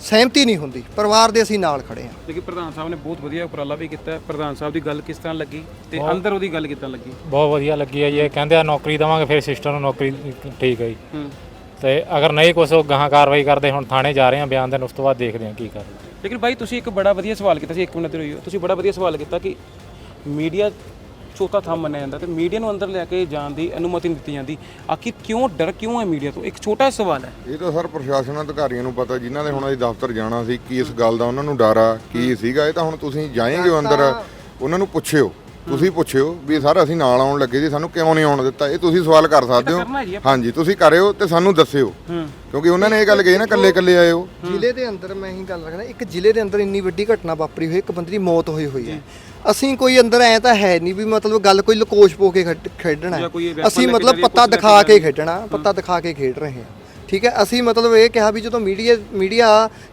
ਸਹਿਮਤੀ ਨਹੀਂ ਹੁੰਦੀ ਪਰਿਵਾਰ ਦੇ ਅਸੀਂ ਨਾਲ ਖੜੇ ਹਾਂ। ਲੇਕਿਨ ਪ੍ਰਧਾਨ ਸਾਹਿਬ ਨੇ ਬਹੁਤ ਵਧੀਆ ਉਪਰਾਲਾ ਵੀ ਕੀਤਾ। ਹੈ। ਪ੍ਰਧਾਨ ਸਾਹਿਬ ਦੀ ਗੱਲ ਕਿਸ ਤਰ੍ਹਾਂ ਲੱਗੀ ਤੇ ਅੰਦਰ ਉਹਦੀ ਗੱਲ ਕਿੱਦਾਂ ਲੱਗੀ? ਬਹੁਤ ਵਧੀਆ ਲੱਗੀ ਹੈ ਜੀ। ਇਹ ਕਹਿੰਦੇ ਆ ਨੌਕਰੀ ਦੇਵਾਂਗੇ ਫਿਰ ਸਿਸਟਰ ਨੂੰ ਨੌਕਰੀ ਠੀਕ ਹੈ ਜੀ। ਹੂੰ। ਤੇ ਅਗਰ ਨਹੀਂ ਕੁਛ ਉਹ ਗਾਹਾਂ ਕਾਰਵਾਈ ਕਰਦੇ ਹੁਣ ਥਾਣੇ ਜਾ ਰਹੇ ਆ ਬਿਆਨ ਦੇਣ ਉਸ ਤੋਂ ਬਾਅਦ ਦੇਖਦੇ ਆ ਕੀ ਕਰਦੇ। ਲੇਕਿਨ ਭਾਈ ਤੁਸੀਂ ਇੱਕ ਬੜਾ ਵਧੀਆ ਸਵਾਲ ਕੀਤਾ ਸੀ ਇੱਕ ਮਿੰਟ ਤੇ ਰਹੀਓ ਤੁਸੀਂ ਬੜਾ ਵਧੀਆ ਸਵਾਲ ਕੀਤਾ ਕਿ ਮੀਡੀਆ ਚੌਥਾ ਥੰਮ ਮੰਨਿਆ ਜਾਂਦਾ ਤੇ ਮੀਡੀਆ ਨੂੰ ਅੰਦਰ ਲੈ ਕੇ ਜਾਣ ਦੀ ਅਨੁਮਤੀ ਨਹੀਂ ਦਿੱਤੀ ਜਾਂਦੀ। ਆਖਿਰ ਕਿਉਂ ਡਰ ਕਿਉਂ ਹੈ ਮੀਡੀਆ ਤੋਂ? ਇੱਕ ਛੋਟਾ ਸਵਾਲ ਹੈ। ਇਹ ਤਾਂ ਸਰ ਪ੍ਰਸ਼ਾਸਨ ਅਧਿਕਾਰੀਆਂ ਨੂੰ ਪਤਾ ਜਿਨ੍ਹਾਂ ਦੇ ਹੁਣ ਅਸੀਂ ਦਫ਼ਤਰ ਜਾਣਾ ਸੀ ਕੀ ਇਸ ਗੱਲ ਦਾ ਉਹਨਾਂ ਨੂੰ ਡਰ ਆ ਕੀ ਸੀਗਾ ਇਹ ਤਾਂ ਹੁਣ ਤੁਸੀਂ ਜਾਏਂਗੇ ਅੰਦਰ ਉਹਨਾਂ ਨੂੰ ਪੁੱਛਿਓ। ਤੁਸੀਂ ਪੁੱਛਿਓ ਵੀ ਸਰ ਅਸੀਂ ਨਾਲ ਆਉਣ ਲੱਗੇ ਜੀ ਸਾਨੂੰ ਕਿਉਂ ਨਹੀਂ ਆਉਣ ਦਿੱਤਾ? ਇਹ ਤੁਸੀਂ ਸਵਾਲ ਕਰ ਸਕਦੇ ਹੈ। ਹਾਂਜੀ ਤੁਸੀਂ ਕਰਿਓ ਤੇ ਸਾਨੂੰ ਦੱਸਿਓ। ਕਿਉਂਕਿ ਉਹਨਾਂ ਨੇ ਇਹ ਗੱਲ ਕਹੀ ਨਾ ਕੱਲੇ ਕੱਲੇ ਆਏ ਹੋ। ਜ਼ਿਲ੍ਹੇ ਦੇ ਅੰਦਰ ਮੈਂ ਹੀ ਗੱਲ ਰੱਖਣਾ ਇੱਕ ਜ਼ਿਲ੍ਹੇ ਦੇ ਅੰਦਰ ਇੰਨੀ ਵੱਡੀ ਘਟਨਾ ਵਾਪਰੀ ਹੋਈ ਇੱਕ ਬੰਦੇ ਦੀ ਮੌਤ ਹੋਈ ਹੋਈ ਹੈ। ਅਸੀਂ ਕੋਈ ਅੰਦਰ ਐ ਤਾਂ ਹੈ ਨਹੀਂ ਵੀ ਮਤਲਬ ਗੱਲ ਕੋਈ ਲਕੋਸ਼ ਪੋ ਕੇ ਖੇਡ- ਖੇਡਣਾ ਅਸੀਂ ਮਤਲਬ ਪੱਤਾ ਦਿਖਾ ਕੇ ਖੇਡਣਾ ਪੱਤਾ ਦਿਖਾ ਕੇ ਖੇਡ ਰਹੇ ਹਾਂ। ਠੀਕ ਹੈ? ਅਸੀਂ ਮਤਲਬ ਇਹ ਕਿਹਾ ਵੀ ਜਦੋਂ ਮੀਡੀਆ ਮੀਡੀਆ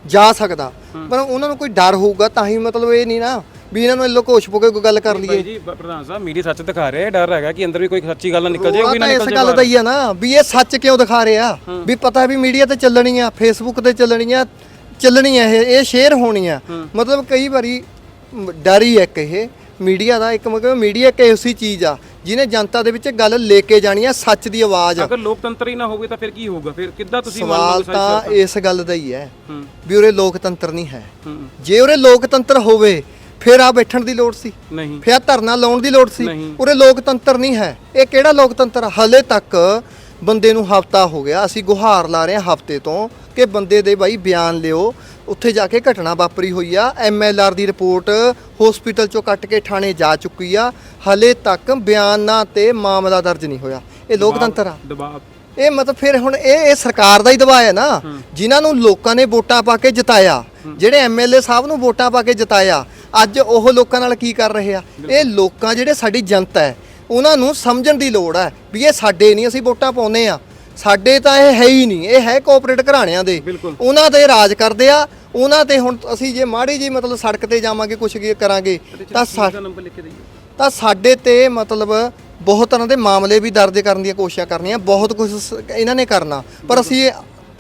ਜਾ ਸਕਦਾ ਪਰ ਉਹਨਾਂ ਨੂੰ ਕੋਈ ਡਰ ਹੋਊਗਾ ਤਾਂ ਹੀ ਮਤਲਬ ਇਹ ਨਹੀਂ ਨਾ ਵੀ ਇਹਨਾਂ ਨੂੰ ਲਕੋਸ਼ ਪੋ ਕੇ ਕੋਈ ਗੱਲ ਕਰ ਲਈਏ। ਜੀ ਪ੍ਰਧਾਨ ਸਾਹਿਬ ਮੀਡੀਆ ਸੱਚ ਦਿਖਾ ਰਿਹਾ ਹੈ ਡਰ ਹੈਗਾ ਕਿ ਅੰਦਰ ਵੀ ਕੋਈ ਸੱਚੀ ਗੱਲ ਨਾ ਨਿਕਲ ਜਾਏ ਕੋਈ ਨਾ ਨਿਕਲ ਇਸ ਜਾਏ ਗੱਲ ਦਾ ਹੀ ਆ ਨਾ ਵੀ ਇਹ ਸੱਚ ਕਿਉਂ ਦਿਖਾ ਰਿਹਾ? ਵੀ ਪਤਾ ਵੀ ਮੀਡੀਆ ਤੇ ਚੱਲਣੀ ਆ ਫੇਸਬੁੱਕ ਤੇ ਚੱਲਣੀ ਆ ਚੱਲਣੀ ਆ ਇਹ ਇਹ ਸ਼ੇਅਰ ਹੋਣੀ ਆ ਮਤਲਬ ਕਈ ਵਾਰੀ ਡਰ ਹੀ ਹੈ ਇੱਕ ਇਹ। ਮੀਡੀਆ ਦਾ ਇੱਕ ਮਤਲਬ ਮੀਡੀਆ ਇੱਕ ਐਸੀ ਚੀਜ਼ ਆ ਜਿਹਨੇ ਜਨਤਾ ਦੇ ਵਿੱਚ ਗੱਲ ਲੈ ਕੇ ਜਾਣੀ ਆ ਸੱਚ ਦੀ ਆਵਾਜ਼। ਅਗਰ ਲੋਕਤੰਤਰ ਹੀ ਨਾ ਹੋਵੇ ਤਾਂ ਫਿਰ ਕੀ ਹੋਊਗਾ? ਫਿਰ ਕਿੱਦਾਂ ਤੁਸੀਂ ਸਵਾਲ ਤਾਂ ਇਸ ਗੱਲ ਦਾ ਹੀ ਹੈ ਵੀ ਉਰੇ ਲੋਕਤੰਤਰ ਨਹੀਂ ਹੈ। ਜੇ ਉਰੇ ਲੋਕਤੰਤਰ ਹੋਵੇ ਫਿਰ ਆ ਬੈਠਣ ਦੀ ਲੋੜ ਸੀ। ਨਹੀਂ। ਫਿਰ ਧਰਨਾ ਲਾਉਣ ਦੀ ਲੋੜ ਸੀ। ਉਰੇ ਲੋਕਤੰਤਰ ਨਹੀਂ ਹੈ। ਇਹ ਕਿਹੜਾ ਲੋਕਤੰਤਰ? ਹਲੇ ਤੱਕ ਬੰਦੇ ਨੂੰ ਹਫਤਾ ਹੋ ਗਿਆ। ਅਸੀਂ ਗੁਹਾਰ ਲਾ ਰਹੇ ਹਾਂ ਹਫ਼ਤੇ ਤੋਂ ਕਿ ਬੰਦੇ ਦੇ ਬਾਈ ਬਿਆਨ ਲਿਓ। ਉੱਥੇ ਜਾ ਕੇ ਘਟਨਾ ਵਾਪਰੀ ਹੋਈ ਆ। ਐਮਐਲਆਰ ਦੀ ਰਿਪੋਰਟ ਹਸਪੀਟਲ ਚੋਂ ਕੱਟ ਕੇ ਥਾਣੇ ਜਾ ਚੁੱਕੀ ਆ। ਹਲੇ ਤੱਕ ਬਿਆਨਾਂ ਤੇ ਮਾਮਲਾ ਦਰਜ ਨਹੀਂ ਹੋਇਆ। ਇਹ ਲੋਕਤੰਤਰ ਆ। ਦਬਾਅ ਇਹ ਮਤਲਬ ਫਿਰ ਹੁਣ ਇਹ ਇਹ ਸਰਕਾਰ ਦਾ ਹੀ ਦਬਾਅ ਹੈ ਨਾ। ਜਿਨ੍ਹਾਂ ਨੂੰ ਲੋਕਾਂ ਨੇ ਵੋਟਾਂ ਪਾ ਕੇ ਜਿਤਾਇਆ। ਜਿਹੜੇ ਐਮਐਲਏ ਸਾਹਿਬ ਨੂੰ ਵੋਟਾਂ ਪਾ ਕੇ ਜਿਤਾਇਆ। ਅੱਜ ਉਹ ਲੋਕਾਂ ਨਾਲ ਕੀ ਕਰ ਰਹੇ ਆ? ਇਹ ਲੋਕਾਂ ਜਿਹੜੇ ਸਾਡੀ ਜਨਤਾ ਹੈ ਉਹਨਾਂ ਨੂੰ ਸਮਝਣ ਦੀ ਲੋੜ ਹੈ ਵੀ ਇਹ ਸਾਡੇ ਨਹੀਂ ਅਸੀਂ ਵੋਟਾਂ ਪਾਉਂਦੇ ਆ ਸਾਡੇ ਤਾਂ ਇਹ ਹੈ ਹੀ ਨਹੀਂ ਇਹ ਹੈ ਕੋਆਪਰੇਟ ਘਰਾਣਿਆਂ ਦੇ। ਉਹਨਾਂ ਤੇ ਰਾਜ ਕਰਦੇ ਆ ਉਹਨਾਂ ਤੇ ਹੁਣ ਅਸੀਂ ਜੇ ਮਾੜੀ ਜੀ ਮਤਲਬ ਸੜਕ ਤੇ ਜਾਵਾਂਗੇ ਕੁਛ ਕੀ ਕਰਾਂਗੇ ਤਾਂ ਤਾਂ ਸਾਡੇ ਤੇ ਮਤਲਬ ਬਹੁਤ ਤਰ੍ਹਾਂ ਦੇ ਮਾਮਲੇ ਵੀ ਦਰਜ ਕਰਨ ਦੀਆਂ ਕੋਸ਼ਿਸ਼ਾਂ ਕਰਨੀਆਂ ਬਹੁਤ ਕੁਝ ਇਹਨਾਂ ਨੇ ਕਰਨਾ। ਪਰ ਅਸੀਂ ਇਹ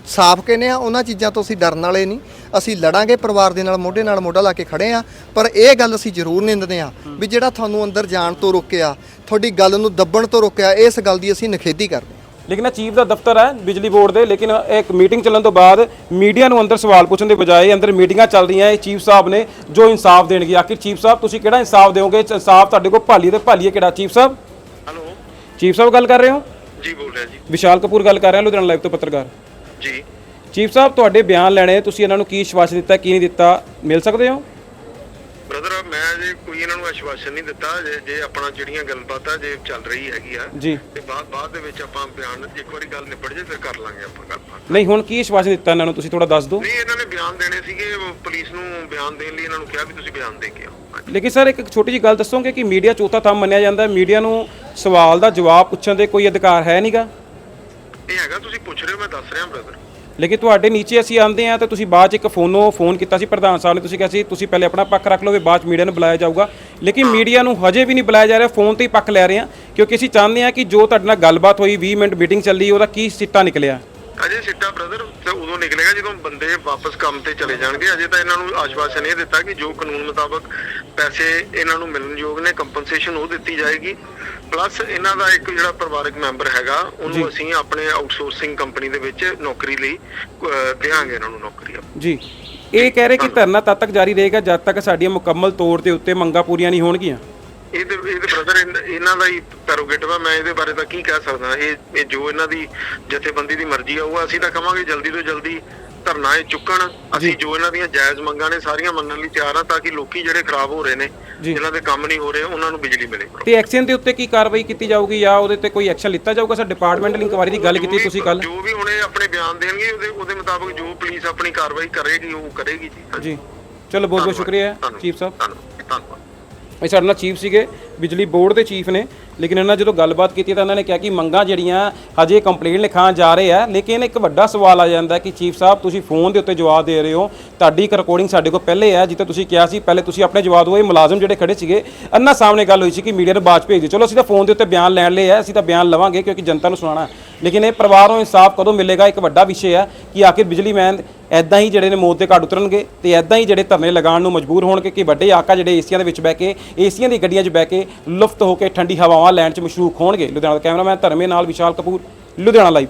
ਸਾਫ਼ ਕਹਿੰਦੇ ਆ ਉਹਨਾਂ ਚੀਜ਼ਾਂ ਤੋਂ ਅਸੀਂ ਡਰਨ ਵਾਲੇ ਨਹੀਂ। ਅਸੀਂ ਲੜਾਂਗੇ ਪਰਿਵਾਰ ਦੇ ਨਾਲ ਮੋਢੇ ਨਾਲ ਮੋਢਾ ਲਾ ਕੇ ਖੜੇ ਆ ਪਰ ਇਹ ਗੱਲ ਅਸੀਂ ਜ਼ਰੂਰ ਨਿੰਦਦੇ ਆ ਵੀ ਜਿਹੜਾ ਤੁਹਾਨੂੰ ਅੰਦਰ ਜਾਣ ਤੋਂ ਰੋਕਿਆ ਤੁਹਾਡੀ ਗੱਲ ਨੂੰ ਦੱਬਣ ਤੋਂ ਰੋਕਿਆ ਇਸ ਗੱਲ ਦੀ ਅਸੀਂ ਨਿਖੇਧੀ ਕਰਦੇ ਲੇਕਿਨ ਇਹ ਚੀਫ ਦਾ ਦਫ਼ਤਰ ਹੈ ਬਿਜਲੀ ਬੋਰਡ ਦੇ ਲੇਕਿਨ ਇੱਕ ਮੀਟਿੰਗ ਚੱਲਣ ਤੋਂ ਬਾਅਦ ਮੀਡੀਆ ਨੂੰ ਅੰਦਰ ਸਵਾਲ ਪੁੱਛਣ ਦੇ ਬਜਾਏ ਅੰਦਰ ਮੀਟਿੰਗਾਂ ਚੱਲ ਰਹੀਆਂ ਇਹ ਚੀਫ ਸਾਹਿਬ ਨੇ ਜੋ ਇਨਸਾਫ ਦੇਣਗੇ। ਆਖਿਰ ਚੀਫ ਸਾਹਿਬ ਤੁਸੀਂ ਕਿਹੜਾ ਇਨਸਾਫ ਦਿਓਗੇ? ਇਨਸਾਫ ਤੁਹਾਡੇ ਕੋਲ ਭਾਲੀਏ ਤੇ ਭਾਲੀਏ ਕਿਹੜਾ? ਚੀਫ ਸਾਹਿਬ? ਹੈਲੋ। ਚੀਫ ਸਾਹਿਬ ਗੱਲ ਕਰ ਰਹੇ ਹੋ? ਜੀ ਬੋਲ ਰਿਹਾ ਜੀ। ਵਿਸ਼ਾਲ ਕਪੂਰ ਗੱਲ ਕਰ ਰਿਹਾ ਲੁਧਿਆਣਾ ਲਾਈਵ ਤੋਂ ਪੱਤਰਕਾਰ। ਜੀ। ਚੀਫ ਸਾਹਿਬ ਤੁਹਾਡੇ ਬਿਆਨ ਲੈਣੇ ਤੁਸੀਂ ਇਹਨਾਂ ਨੂੰ ਕੀ ਵਿਸ਼ਵਾਸ ਦਿੱਤਾ ਕੀ ਨਹੀਂ ਦਿੱਤਾ ਮਿਲ ਸਕਦੇ ਹੋ? ਮੈਂ ਜੇ ਕੋਈ ਇਹਨਾਂ ਨੂੰ ਆਸ਼ਵਾਸਨ ਨਹੀਂ ਦਿੱਤਾ ਜੇ ਜੇ ਆਪਣਾ ਜਿਹੜੀਆਂ ਗੱਲਬਾਤ ਆ ਜੇ ਚੱਲ ਰਹੀ ਹੈਗੀ ਆ ਜੀ। ਤੇ ਬਾਅਦ ਬਾਅਦ ਦੇ ਵਿੱਚ ਆਪਾਂ ਬਿਆਨ ਇੱਕ ਵਾਰੀ ਗੱਲ ਨਿਬੜ ਜੇ ਫਿਰ ਕਰ ਲਾਂਗੇ ਆਪਾਂ ਗੱਲਬਾਤ ਨਹੀਂ ਹੁਣ ਕੀ ਵਿਸ਼ਵਾਸ ਦਿੱਤਾ ਇਹਨਾਂ ਨੂੰ? ਤੁਸੀਂ ਥੋੜਾ ਦੱਸ ਦਿਓ। ਨਹੀਂ ਇਹਨਾਂ ਨੇ ਬਿਆਨ ਦੇਣੇ ਸੀਗੇ ਪੁਲਿਸ ਨੂੰ ਬਿਆਨ ਦੇਣ ਲਈ ਇਹਨਾਂ ਨੂੰ ਕਿਹਾ ਵੀ ਤੁਸੀਂ ਬਿਆਨ ਦੇ ਕੇ ਆਓ। ਲੇਕਿਨ ਸਰ ਇੱਕ ਛੋਟੀ ਜੀ ਗੱਲ ਦੱਸੋਗੇ ਕਿ ਮੀਡੀਆ ਚੌਥਾ ਥੰਮ ਮੰਨਿਆ ਜਾਂਦਾ ਹੈ? ਮੀਡੀਆ ਨੂੰ ਸਵਾਲ ਦਾ ਜਵਾਬ ਪੁੱਛਣ ਦੇ ਕੋਈ ਅਧਿਕਾਰ ਹੈ ਨਹੀਂਗਾ ਇਹ ਹੈਗਾ ਤੁਸੀਂ ਪੁੱਛ ਰਹੇ ਹੋ ਮੈਂ ਦੱਸ ਰਿਹਾ ਬ੍ਰਦਰ ਲੇਕਿਨ ਤੁਹਾਡੇ ਨੀਚੇ ਅਸੀਂ ਆਂਦੇ ਆ ਤਾਂ ਤੁਸੀਂ ਬਾਅਦ ਚ ਇੱਕ ਫੋਨੋਂ ਫੋਨ ਕੀਤਾ ਸੀ, ਪ੍ਰਧਾਨ ਸਾਹਿਬ ਨੇ ਤੁਸੀਂ ਕਿਹਾ ਸੀ, ਤੁਸੀਂ ਪਹਿਲੇ ਆਪਣਾ ਪੱਖ ਰੱਖ ਲਓਗੇ ਬਾਅਦ ਚ ਮੀਡੀਆ ਨੂੰ ਬੁਲਾਇਆ ਜਾਊਗਾ। ਲੇਕਿਨ ਮੀਡੀਆ ਨੂੰ ਹਜੇ ਵੀ ਨਹੀਂ ਬੁਲਾਇਆ ਜਾ ਰਿਹਾ, ਫੋਨ ਤੇ ਹੀ ਪੱਖ ਲੈ ਰਹੇ ਆ ਕਿਉਂਕਿ ਅਸੀਂ ਚਾਹੁੰਦੇ ਆ ਕਿ ਜੋ ਤੁਹਾਡੇ ਨਾਲ ਗੱਲਬਾਤ ਹੋਈ 20 ਮਿੰਟ ਮੀਟਿੰਗ ਚੱਲੀ ਉਹਦਾ ਕੀ ਸਿੱਟਾ ਨਿਕਲਿਆ? ਅਜੇ ਸਿੱਟਾ ਬ੍ਰਦਰ ਤੇ ਉਦੋਂ ਨਿਕਲੇਗਾ ਜਦੋਂ ਬੰਦੇ ਵਾਪਸ ਕੰਮ ਤੇ ਚਲੇ ਜਾਣਗੇ। ਅਜੇ ਤਾਂ ਇਹਨਾਂ ਨੂੰ ਆਸ਼ਵਾਸਨ ਇਹ ਦਿੱਤਾ ਕਿ ਜੋ ਕਾਨੂੰਨ ਮੁਤਾਬਕ ਪੈਸੇ ਇਹਨਾਂ ਨੂੰ ਮਿਲਣ ਯੋਗ ਨੇ ਕੰਪਨਸੇਸ਼ਨ ਉਹ ਦਿੱਤੀ ਜਾਏਗੀ। ਪਲੱਸ ਇਹਨਾਂ ਦਾ ਇੱਕ ਜਿਹੜਾ ਪਰਿਵਾਰਕ ਮੈਂਬਰ ਹੈਗਾ ਉਹਨੂੰ ਅਸੀਂ ਆਪਣੇ ਆਊਟਸੋਰਸਿੰਗ ਕੰਪਨੀ ਦੇ ਵਿੱਚ ਨੌਕਰੀ ਲਈ ਦਿਆਂਗੇ ਇਹਨਾਂ ਨੂੰ ਨੌਕਰੀ ਜੀ। ਇਹ ਕਹਿ ਰਹੇ ਕਿ ਧਰਨਾ ਤਦ ਤੱਕ ਜਾਰੀ ਰਹੇਗਾ ਜਦ ਤੱਕ ਸਾਡੀਆਂ ਮੁਕੰਮਲ ਤੌਰ ਦੇ ਉੱਤੇ ਮੰਗਾਂ ਪੂਰੀਆਂ ਨਹੀਂ ਹੋਣਗੀਆਂ? ਇਹਦੇ ਇਹਦੇ ਬ੍ਰਦਰ ਇਹਨਾਂ ਦਾ ਹੀ ਪੈਰੋਗੇਟਿਵ ਆ। ਮੈਂ ਇਹਦੇ ਬਾਰੇ ਤਾਂ ਕੀ ਕਹਿ ਸਕਦਾ? ਇਹ ਇਹ ਜੋ ਇਹਨਾਂ ਦੀ ਜਥੇਬੰਦੀ ਦੀ ਮਰਜ਼ੀ ਆ ਉਹ ਅਸੀਂ ਤਾਂ ਕਵਾਂਗੇ ਜਲਦੀ ਤੋਂ ਜਲਦੀ ਧਰਨਾ ਇਹ ਚੁੱਕਣ ਅਸੀਂ ਜੋ। ਇਹਨਾਂ ਦੀਆਂ ਜਾਇਜ਼ ਮੰਗਾਂ ਨੇ ਸਾਰੀਆਂ ਮੰਨਣ ਲਈ ਤਿਆਰ ਆ ਤਾਂ ਕਿ ਲੋਕੀ ਜਿਹੜੇ ਖਰਾਬ ਹੋ ਰਹੇ ਨੇ ਜਿਨ੍ਹਾਂ ਦੇ ਕੰਮ ਨਹੀਂ ਹੋ ਰਹੇ ਉਹਨਾਂ ਨੂੰ ਬਿਜਲੀ ਮਿਲੇ। ਤੇ ਐਕਸ਼ਨ ਦੇ ਉੱਤੇ ਕੀ ਕਾਰਵਾਈ ਕੀਤੀ ਜਾਊਗੀ ਜਾਂ ਉਹਦੇ ਤੇ ਕੋਈ ਐਕਸ਼ਨ ਲਿੱਤਾ ਜਾਊਗਾ? ਸਰ ਡਿਪਾਰਟਮੈਂਟਲ ਇਨਕੁਆਇਰੀ ਦੀ ਗੱਲ ਕੀਤੀ ਤੁਸੀਂ ਕੱਲ ਜੋ ਵੀ ਹੁਣ ਆਪਣੇ ਬਿਆਨ ਦੇਣਗੇ ਉਹਦੇ ਉਹਦੇ ਮੁਤਾਬਕ ਜੋ ਪੁਲਿਸ ਆਪਣੀ ਕਾਰਵਾਈ ਕਰੇਗੀ ਉਹ ਕਰੇਗੀ ਜੀ। ਚਲੋ ਬਹੁਤ ਬਹੁਤ ਸ਼ੁਕਰੀਆ। ਚੀਫ ਸਾਹਿਬ। ਧੰਨਵਾਦ। ਧੰਨਵਾਦ। ਇਹ ਸਾਡੇ ਨਾਲ ਚੀਫ ਸੀਗੇ। ਬਿਜਲੀ ਬੋਰਡ ਦੇ ਚੀਫ ਨੇ, ਲੇਕਿਨ ਇਹਨਾਂ ਜਦੋਂ ਗੱਲਬਾਤ ਕੀਤੀ ਤਾਂ ਇਹਨਾਂ ਨੇ ਕਿਹਾ ਕਿ ਮੰਗਾਂ ਜਿਹੜੀਆਂ ਹਜੇ ਕੰਪਲੇਂਟ ਲਿਖਾਂ ਜਾ ਰਹੇ ਆ, ਲੇਕਿਨ ਇੱਕ ਵੱਡਾ ਸਵਾਲ ਆ ਜਾਂਦਾ ਕਿ ਚੀਫ ਸਾਹਿਬ ਤੁਸੀਂ ਫੋਨ ਦੇ ਉੱਤੇ ਜਵਾਬ ਦੇ ਰਹੇ ਹੋ, ਤੁਹਾਡੀ ਇੱਕ ਰਿਕਾਰਡਿੰਗ ਸਾਡੇ ਕੋਲ ਪਹਿਲੇ ਹੈ ਜਿੱਥੇ ਤੁਸੀਂ ਕਿਹਾ ਸੀ ਪਹਿਲੇ ਤੁਸੀਂ ਆਪਣੇ ਜਵਾਬ ਦਿਓ, ਇਹ ਮੁਲਾਜ਼ਮ ਜਿਹੜੇ ਖੜੇ ਸੀਗੇ, ਅੰਨਾ ਸਾਹਮਣੇ ਗੱਲ ਹੋਈ ਸੀ ਕਿ ਮੀਡੀਆ ਨੂੰ ਬਾਅਦ 'ਚ ਭੇਜ ਦਿਓ ਚਲੋ ਅਸੀਂ ਤਾਂ ਫੋਨ ਦੇ ਉੱਤੇ ਬਿਆਨ ਲੈਣ ਲਏ ਆ, ਅਸੀਂ ਤਾਂ ਬਿਆਨ ਲਵਾਂਗੇ ਕਿਉਂਕਿ ਜਨਤਾ ਨੂੰ ਸੁਣਾਉਣਾ, ਲੇਕਿਨ ਇਹ ਪਰਿਵਾਰ ਨੂੰ ਇਨਸਾਫ ਕਦੋਂ ਮਿਲੇਗਾ, ਇੱਕ ਵੱਡਾ ਵਿਸ਼ੇ ਹੈ ਕਿ ਆਖਿਰ ਬਿਜਲੀ ਮੈਨ ਐਦਾਂ ਹੀ ਜਿਹੜੇ ਨੇ ਮੌਤ ਦੇ ਘਾਟ ਉਤਰਨਗੇ ਤੇ ਐਦਾਂ ਹੀ ਜਿਹੜੇ ਧਰਨੇ ਲਗਾਉਣ ਨੂੰ ਮਜਬੂਰ ਹੋਣਗੇ ਕਿ ਵੱਡੇ ਆਕਾ ਜਿਹੜੇ ਏਸੀਆਂ ਦੇ ਵਿੱਚ ਬਹਿ ਕੇ, ਏਸੀਆਂ ਦੀ ਗੱਡੀਆਂ 'ਚ ਬਹਿ ਕੇ ਲੁਫਤ ਹੋ ਕੇ ਠੰਡੀ ਹਵਾਵਾਂ ਲੈਣ 'ਚ ਮਸ਼ਰੂਕ ਹੋਣਗੇ। ਲੁਧਿਆਣਾ ਦਾ ਕੈਮਰਾਮੈਨ ਧਰਮੇ ਨਾਲ ਵਿਸ਼ਾਲ ਕਪੂਰ, ਲੁਧਿਆਣਾ ਲਾਈਵ